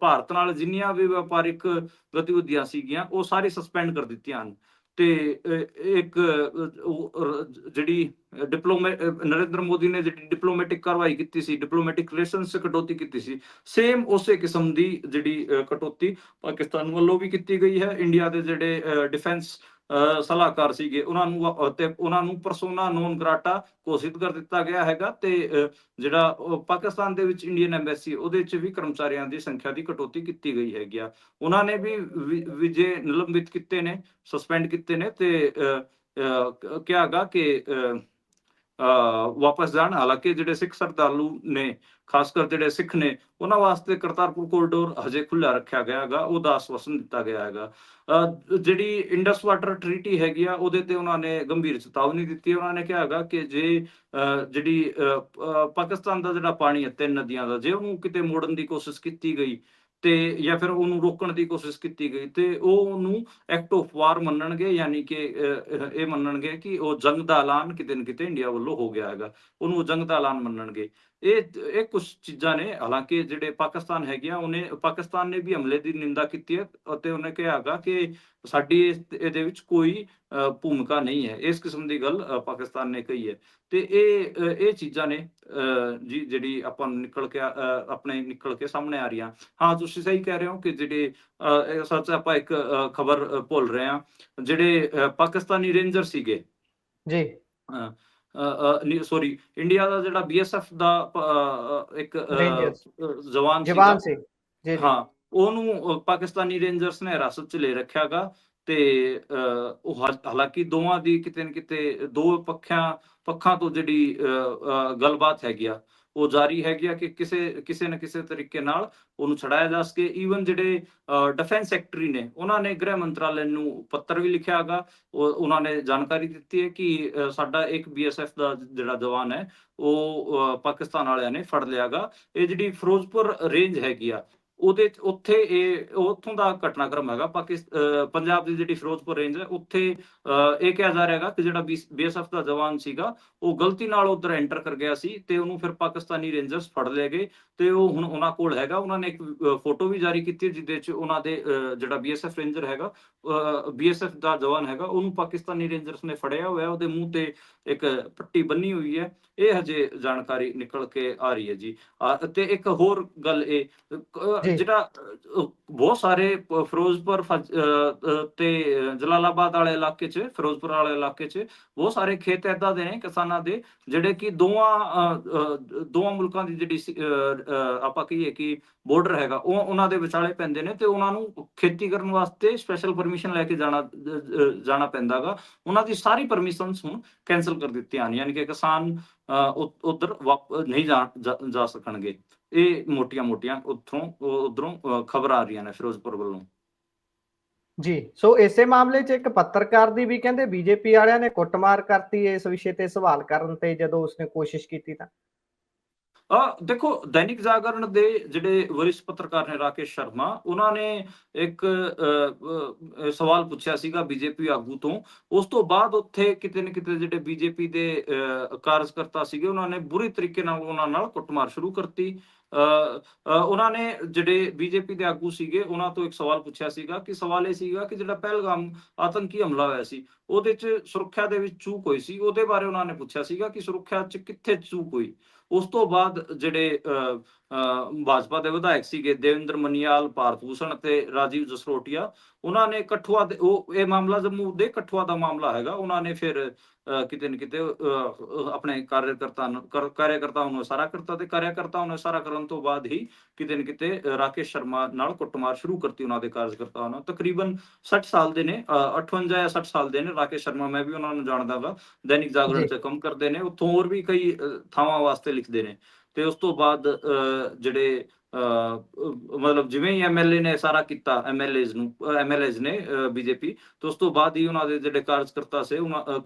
ਭਾਰਤ ਨਾਲ ਜਿੰਨੀਆਂ ਵੀ ਵਪਾਰਿਕ ਗਤੀਵਿਧੀਆਂ ਸੀਗੀਆਂ, ਉਹ ਸਾਰੀ ਸਸਪੈਂਡ ਕਰ ਦਿੱਤੀਆਂ ਹਨ। ਤੇ ਇੱਕ ਜਿਹੜੀ ਡਿਪਲੋਮੇ ਨਰਿੰਦਰ ਮੋਦੀ ਨੇ ਜਿਹੜੀ ਡਿਪਲੋਮੈਟਿਕ ਕਾਰਵਾਈ ਕੀਤੀ ਸੀ ਡਿਪਲੋਮੈਟਿਕ ਰਿਲੇਸ਼ਨਸ ਕਟੌਤੀ ਕੀਤੀ ਸੀ ਸੇਮ ਉਸੇ ਕਿਸਮ ਦੀ ਜਿਹੜੀ ਕਟੌਤੀ ਪਾਕਿਸਤਾਨ ਵੱਲੋਂ ਵੀ ਕੀਤੀ ਗਈ ਹੈ। ਇੰਡੀਆ ਦੇ ਜਿਹੜੇ ਡਿਫੈਂਸ ਸਲਾਹਕਾਰ ਸੀਗੇ। ਉਹਨਾਂ ਨੂੰ ਤੇ ਉਹਨਾਂ ਨੂੰ ਪਰਸੋਨਾ ਨੋਨ ਗ੍ਰਾਟਾ ਘੋਸ਼ਿਤ ਕਰ ਦਿੱਤਾ ਗਿਆ ਹੈਗਾ ਤੇ ਜਿਹੜਾ ਪਾਕਿਸਤਾਨ ਦੇ ਵਿੱਚ ਇੰਡੀਅਨ ਐਮਬੈਸੀ ਉਹਦੇ ਵਿੱਚ ਵੀ ਕਰਮਚਾਰੀਆਂ ਦੀ ਸੰਖਿਆ ਦੀ ਕਟੌਤੀ ਕੀਤੀ ਗਈ ਹੈਗੀ ਆ। ਉਹਨਾਂ ਨੇ ਵੀ ਵਿਜੇ ਨਿਲੰਬਿਤ ਕੀਤੇ ਨੇ ਸਸਪੈਂਡ ਕੀਤੇ ਨੇ ਤੇ ਅ, ਅ, ਕਿਹਾ ਕਿ ਅ, ਵਾਪਸ ਜਾਣ। ਹਾਲਾਂਕਿ ਜਿਹੜੇ ਸਿੱਖ ਸ਼ਰਧਾਲੂ ਨੇ ਖਾਸ ਕਰ ਜਿਹੜੇ ਸਿੱਖ ਨੇ ਉਹਨਾਂ ਵਾਸਤੇ ਕਰਤਾਰਪੁਰ ਕੋਰੀਡੋਰ ਹਜੇ ਖੁੱਲਾ ਰੱਖਿਆ ਗਿਆ ਹੈਗਾ ਉਹਦਾ ਆਸ਼ਵਾਸਨ ਦਿੱਤਾ ਗਿਆ ਹੈਗਾ। ਅ, ਜਿਹੜੀ ਇੰਡਸ ਵਾਟਰ ਟ੍ਰੀਟੀ ਹੈਗੀ ਆ ਉਹਦੇ ਤੇ ਉਹਨਾਂ ਨੇ ਗੰਭੀਰ ਚੇਤਾਵਨੀ ਦਿੱਤੀ। ਉਹਨਾਂ ਨੇ ਕਿਹਾ ਹੈਗਾ ਕਿ ਜੇ ਅ, ਜਿਹੜੀ ਅ, ਪਾਕਿਸਤਾਨ ਦਾ ਜਿਹੜਾ ਪਾਣੀ ਹੈ ਤਿੰਨ ਨਦੀਆਂ ਦਾ ਜੇ ਉਹਨੂੰ ਕਿਤੇ ਮੋੜਨ ਦੀ ਕੋਸ਼ਿਸ਼ ਕੀਤੀ ਗਈ ਤੇ ਜਾਂ ਫਿਰ ਉਹਨੂੰ ਰੋਕਣ ਦੀ ਕੋਸ਼ਿਸ਼ ਕੀਤੀ ਗਈ ਤੇ ਉਹ ਉਹਨੂੰ ਐਕਟ ਆਫ ਵਾਰ ਮੰਨਣਗੇ ਯਾਨੀ ਕਿ ਅ, ਇਹ ਮੰਨਣਗੇ ਕਿ ਉਹ ਜੰਗ ਦਾ ਐਲਾਨ ਕਿਤੇ ਨਾ ਕਿਤੇ ਇੰਡੀਆ ਵੱਲੋਂ ਹੋ ਗਿਆ ਹੈਗਾ। ਉਹਨੂੰ ਉਹ ਜੰਗ ਦਾ ਐਲਾਨ ਮੰਨਣਗੇ। ਇਹ ਇਹ ਕੁਝ ਚੀਜ਼ਾਂ ਨੇ ਹਾਲਾਂਕਿ ਜਿਹੜੇ ਪਾਕਿਸਤਾਨ ਹੈਗੇ ਆ ਉਹਨੇ ਪਾਕਿਸਤਾਨ ਨੇ ਵੀ ਹਮਲੇ ਦੀ ਨਿੰਦਾ ਕੀਤੀ ਹੈ ਅਤੇ ਉਹਨੇ ਕਿਹਾ ਹੈਗਾ ਕਿ ਸਾਡੀ ਇਹਦੇ ਵਿੱਚ ਕੋਈ ਭੂਮਿਕਾ ਨਹੀਂ ਹੈ। ਇਸ ਕਿਸਮ ਦੀ ਗੱਲ ਪਾਕਿਸਤਾਨ ਨੇ ਕਹੀ ਹੈ। ਤੇ ਇਹ ਇਹ ਚੀਜ਼ਾਂ ਨੇ ਜੀ ਜਿਹੜੀ ਆਪਾਂ ਨਿਕਲ ਕੇ ਆ- ਆਪਣੇ ਨਿਕਲ ਕੇ ਸਾਹਮਣੇ ਆ ਰਹੀਆਂ। ਹਾਂ ਤੁਸੀਂ ਸਹੀ ਕਹਿ ਰਹੇ ਹੋ ਕਿ ਜਿਹੜੇ ਸੱਚ ਆਪਾਂ ਇੱਕ ਖਬਰ ਭੁੱਲ ਰਹੇ ਹਾਂ। ਜਿਹੜੇ ਪਾਕਿਸਤਾਨੀ ਰੇਂਜਰ ਸੀਗੇ ਜੀ। ਸੌਰੀ ਇੰਡੀਆ ਦਾ ਜਿਹੜਾ ਬੀਐਸਐਫ ਦਾ ਇੱਕ ਜਵਾਨ ਜਵਾਨ ਸੀ। ਜੀ ਹਾਂ ਉਹਨੂੰ ਪਾਕਿਸਤਾਨੀ ਰੇਂਜਰਸ ਨੇ ਹਿਰਾਸਤ 'ਚ ਲੈ ਰੱਖਿਆਗਾ ਤੇ ਉਹ ਹਾਲਾਂਕਿ ਦੋਵਾਂ ਦੀ ਕਿਤੇ ਨਾ ਕਿਤੇ ਦੋ ਪੱਖਾਂ ਪੱਖਾਂ ਤੋਂ ਜਿਹੜੀ ਗੱਲਬਾਤ ਹੈਗੀ ਆ। ਉਹ ਜਾਰੀ ਹੈਗੀ ਆ ਕਿ ਕਿਸੇ ਕਿਸੇ ਨਾ ਕਿਸੇ ਤਰੀਕੇ ਨਾਲ ਉਹਨੂੰ ਛਡਾਇਆ ਜਾ ਸਕੇ। ਈਵਨ ਜਿਹੜੇ ਡਿਫੈਂਸ ਸੈਕਟਰੀ ਨੇ ਉਹਨਾਂ ਨੇ ਗ੍ਰਹਿ ਮੰਤਰਾਲੇ ਨੂੰ ਪੱਤਰ ਵੀ ਲਿਖਿਆ ਹੈਗਾ। ਉਹ ਉਹਨਾਂ ਨੇ ਜਾਣਕਾਰੀ ਦਿੱਤੀ ਹੈ ਕਿ ਸਾਡਾ ਇੱਕ ਬੀਐਸਐਫ ਦਾ ਜਿਹੜਾ ਜਵਾਨ ਹੈ ਉਹ ਅ, ਪਾਕਿਸਤਾਨ ਵਾਲਿਆਂ ਨੇ ਫੜ ਲਿਆਗਾ ਇਹ ਜਿਹੜੀ ਫਿਰੋਜ਼ਪੁਰ ਰੇਂਜ ਹੈਗੀ ਆ ਉਹਦੇ ਉੱਥੇ ਇਹ ਉੱਥੋਂ ਦਾ ਘਟਨਾਕ੍ਰਮ ਹੈਗਾ ਪਾਕਿਸਤਾਨ ਪੰਜਾਬ ਦੀ ਜਿਹੜੀ ਫਿਰੋਜ਼ਪੁਰ ਰੇਂਜ ਹੈ ਉੱਥੇ ਇਹ ਕਿਹਾ ਜਾ ਰਿਹਾ ਹੈਗਾ ਕਿ ਜਿਹੜਾ ਬੀਐਸਐਫ ਦਾ ਜਵਾਨ ਸੀਗਾ ਉਹ ਗਲਤੀ ਨਾਲ ਉਧਰ ਐਂਟਰ ਕਰ ਗਿਆ ਸੀ ਤੇ ਉਹਨੂੰ ਫਿਰ ਪਾਕਿਸਤਾਨੀ ਰੇਂਜਰਸ ਫੜ ਲਏ ਗਏ ਤੇ ਉਹ ਹੁਣ ਉਹਨਾਂ ਕੋਲ ਹੈਗਾ। ਉਹਨਾਂ ਨੇ ਇੱਕ ਫੋਟੋ ਵੀ ਜਾਰੀ ਕੀਤੀ ਜਿਹਦੇ 'ਚ ਉਹਨਾਂ ਦੇ ਅ, ਜਿਹੜਾ ਬੀਐਸਐਫ ਰੇਂਜਰ ਹੈਗਾ ਬੀਐਸਐਫ ਦਾ ਜਵਾਨ ਹੈਗਾ ਉਹਨੂੰ ਪਾਕਿਸਤਾਨੀ ਰੇਂਜਰਸ ਨੇ ਫੜਿਆ ਹੋਇਆ ਉਹਦੇ ਮੂੰਹ ਤੇ ਇੱਕ ਪੱਟੀ ਬੰਨੀ ਹੋਈ ਹੈ। ਇਹ ਹਜੇ ਜਾਣਕਾਰੀ ਨਿਕਲ ਕੇ ਆ ਰਹੀ ਹੈ ਜੀ। ਤੇ ਇੱਕ ਹੋਰ ਗੱਲ ਇਹ ਜਿਹੜਾ ਬਹੁਤ ਸਾਰੇ ਫਿਰੋਜ਼ਪੁਰ ਤੇ ਜਲਾਲਾਬਾਦ ਵਾਲੇ ਇਲਾਕੇ 'ਚ ਫਿਰੋਜ਼ਪੁਰ ਵਾਲੇ ਇਲਾਕੇ 'ਚ ਬਹੁਤ ਸਾਰੇ ਖੇਤ ਏਦਾਂ ਦੇ ਨੇ ਕਿਸਾਨਾਂ ਦੇ ਜਿਹੜੇ ਕਿ ਦੋਵਾਂ ਦੋਵਾਂ ਮੁਲਕਾਂ ਦੀ ਜਿਹੜੀ ਆਪਾਂ ਕਹੀਏ ਕਿ ਬਾਰਡਰ ਹੈਗਾ ਉਹ ਉਹਨਾਂ ਦੇ ਵਿਚਾਲੇ ਪੈਂਦੇ ਨੇ ਤੇ ਉਹਨਾਂ ਨੂੰ ਖੇਤੀ ਕਰਨ ਵਾਸਤੇ ਸਪੈਸ਼ਲ ਪਰਮਿਸ਼ਨ ਲੈ ਕੇ ਜਾਣਾ ਅ, ਅ, ਜਾਣਾ ਪੈਂਦਾਗਾ ਉਹਨਾਂ ਦੀ ਸਾਰੀ ਪਰਮਿਸ਼ਨਸ ਹੁਣ ਕੈਨਸਲ ਕਰ ਦਿੱਤੀਆਂ ਨੇ ਯਾਨੀ ਕਿ ਕਿਸਾਨ ਉਧਰ ਨਹੀਂ ਜਾ ਜਾ ਸਕਣਗੇ। ਇਹ ਮੋਟੀਆਂ-ਮੋਟੀਆਂ ਉੱਥੋਂ ਉਧਰੋਂ ਖਬਰ ਆ ਰਹੀਆਂ ਨੇ ਫਿਰੋਜ਼ਪੁਰ ਵੱਲੋਂ। ਜੀ ਸੋ ਇਸੇ ਮਾਮਲੇ 'ਚ ਇੱਕ ਪੱਤਰਕਾਰ ਦੀ ਵੀ ਕਹਿੰਦੇ ਬੀਜੇਪੀ ਵਾਲਿਆਂ ਨੇ ਕੁੱਟਮਾਰ ਕਰਤੀ ਇਸ ਵਿਸ਼ੇ ਤੇ ਸਵਾਲ ਕਰਨ ਤੇ ਜਦੋਂ ਉਸਨੇ ਕੋਸ਼ਿਸ਼ ਕੀਤੀ ਤਾਂ। ਆ ਦੇਖੋ ਦੈਨਿਕ ਜਾਗਰਣ ਦੇ ਜਿਹੜੇ ਵਰਿष्ठ ਪੱਤਰਕਾਰ ਨੇ ਰਾਕੇਸ਼ ਸ਼ਰਮਾ ਉਹਨਾਂ ਨੇ ਇੱਕ ਸਵਾਲ ਪੁੱਛਿਆ ਸੀਗਾ ਬੀਜੇਪੀ ਆਗੂ ਤੋਂ। ਉਸ ਤੋਂ ਬਾਅਦ ਉੱਥੇ ਕਿਤੇ ਨਾ ਕਿਤੇ ਜਿਹੜੇ ਬੀਜੇਪੀ ਦੇ ਕਾਰਜਕਰਤਾ ਸੀਗੇ ਉਹਨਾਂ ਨੇ ਬੁਰੀ ਤਰੀਕੇ ਨਾਲ ਉਹਨਾਂ ਨਾਲ ਕੁੱਟਮਾਰ ਸ਼ੁਰੂ ਕਰਤੀ। ਉਹਨਾਂ ਨੇ ਜਿਹੜੇ ਬੀਜੇਪੀ ਦੇ ਆਗੂ ਸੀਗੇ ਉਹਨਾਂ ਤੋਂ ਇੱਕ ਸਵਾਲ ਪੁੱਛਿਆ ਸੀਗਾ ਕਿ ਸਵਾਲ ਇਹ ਸੀਗਾ ਕਿ ਜਿਹੜਾ ਪਹਿਲਗਾਮ ਆਤੰਕੀ ਹਮਲਾ ਹੋਇਆ ਸੀ ਉਹਦੇ 'ਚ ਸੁਰੱਖਿਆ ਦੇ ਵਿੱਚ ਚੂਕ ਹੋਈ ਸੀ ਉਹਦੇ ਬਾਰੇ ਉਹਨਾਂ ਨੇ ਪੁੱਛਿਆ ਸੀਗਾ ਕਿ ਸੁਰੱਖਿਆ 'ਚ ਕਿੱਥੇ ਚੂਕ ਹੋਈ। ਉਸ ਤੋਂ ਬਾਅਦ ਜਿਹੜੇ ਅ, ਅ, ਭਾਜਪਾ ਦੇ ਵਿਧਾਇਕ ਸੀਗੇ ਦੇਵਿੰਦਰ ਮਨੀਵਾਲ ਭਾਰਤ ਭੂਸ਼ਣ ਅਤੇ ਰਾਜੀਵ ਜਸਰੋਟੀਆ ਉਹਨਾਂ ਨੇ ਕਠੂਆ ਦੇ ਉਹ ਇਹ ਮਾਮਲਾ ਜੰਮੂ ਦੇ ਕਠੂਆ ਦਾ ਮਾਮਲਾ ਹੈਗਾ ਉਹਨਾਂ ਨੇ ਫਿਰ ਕਿਤੇ ਨਾ ਕਿਤੇ ਆਪਣੇ ਕਾਰਜਕਰਤਾ ਨੂੰ ਕਰ- ਕਾਰਿਆਕਰਤਾਵਾਂ ਨੂੰ ਇਸ਼ਾਰਾ ਕਰਤਾ ਤੇ ਕਾਰਿਆਕਰਤਾਵਾਂ ਨੂੰ ਇਸ਼ਾਰਾ ਕਰਨ ਤੋਂ ਬਾਅਦ ਹੀ ਕਿਤੇ ਨਾ ਕਿਤੇ ਰਾਕੇਸ਼ ਸ਼ਰਮਾ ਨਾਲ ਕੁੱਟਮਾਰ ਸ਼ੁਰੂ ਕਰਤੀ ਉਹਨਾਂ ਦੇ ਕਾਰਜਕਰਤਾਵਾਂ ਨਾਲ। ਤਕਰੀਬਨ 60 ਸਾਲ ਦੇ ਨੇ ਅ, 58 ਜਾਂ 60 ਸਾਲ ਦੇ ਨੇ ਰਾਕੇਸ਼ ਸ਼ਰਮਾ ਮੈਂ ਵੀ ਉਹਨਾਂ ਨੂੰ ਜਾਣਦਾ ਵਾ। ਦੈਨਿਕ ਜਾਗਰਣ। 'ਚ ਕੰਮ ਕਰਦੇ ਨੇ ਉੱਥੋਂ ਹੋਰ ਵੀ ਕਈ ਥਾਵਾਂ ਵਾਸਤੇ ਲਿਖਦੇ ਨੇ। ਤੇ ਉਸ ਤੋਂ ਬਾਅਦ ਜਿਹੜੇ ਮਤਲਬ ਜਿਵੇਂ ਹੀ ਐਮਐਲਏ ਨੇ ਸਾਰਾ ਕੀਤਾ ਐਮਐਲਏਜ਼ ਨੂੰ ਐਮਐਲਏਜ਼ ਨੇ ਬੀਜੇਪੀ ਤੇ ਉਸ ਤੋਂ ਬਾਅਦ ਹੀ ਉਹਨਾਂ ਦੇ ਜਿਹੜੇ ਕਾਰਜਕਰਤਾ ਸੇ ਉਹਨਾਂ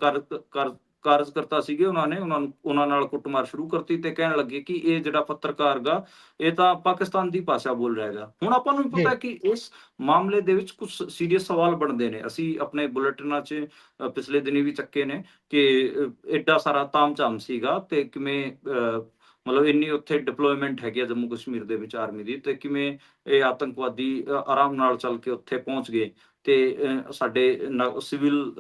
ਕਾਰਜਕਰਤਾ ਸੀਗੇ ਉਹਨਾਂ ਨੇ ਉਹਨਾਂ ਨੂੰ ਉਹਨਾਂ ਨਾਲ ਕੁੱਟਮਾਰ ਸ਼ੁਰੂ ਕਰਤੀ ਤੇ ਕਹਿਣ ਲੱਗੇ ਕਿ ਇਹ ਜਿਹੜਾ ਪੱਤਰਕਾਰ ਗਾ ਇਹ ਤਾਂ ਪਾਕਿਸਤਾਨ ਦੀ ਭਾਸ਼ਾ ਬੋਲ ਰਿਹਾ ਹੈਗਾ ਹੁਣ ਆਪਾਂ ਨੂੰ। ਪਤਾ ਕਿ ਇਸ ਮਾਮਲੇ ਦੇ ਵਿੱਚ ਕੁਝ ਸੀਰੀਅਸ ਸਵਾਲ ਬਣਦੇ ਨੇ ਅਸੀਂ ਆਪਣੇ ਬੁਲੇਟਿਨਾਂ 'ਚ ਪਿਛਲੇ ਦਿਨੀ ਵੀ ਚੱਕੇ ਨੇ ਕਿ ਐਡਾ ਸਾਰਾ ਤਾਮਝਾਮ ਸੀਗਾ ਤੇ ਕਿਵੇਂ ਮਤਲਬ ਇੰਨੀ ਉੱਥੇ ਡਿਪਲੋਇਮੈਂਟ ਹੈਗੀ ਆ ਜੰਮੂ ਕਸ਼ਮੀਰ ਦੇ ਵਿੱਚ ਆਰਮੀ ਦੀ ਤੇ ਕਿਵੇਂ ਇਹ ਆਤੰਕਵਾਦੀ ਆਰਾਮ ਨਾਲ ਚੱਲ ਕੇ ਉੱਥੇ ਪਹੁੰਚ ਗਏ ਤੇ ਸਾਡੇ ਸਿਵਲ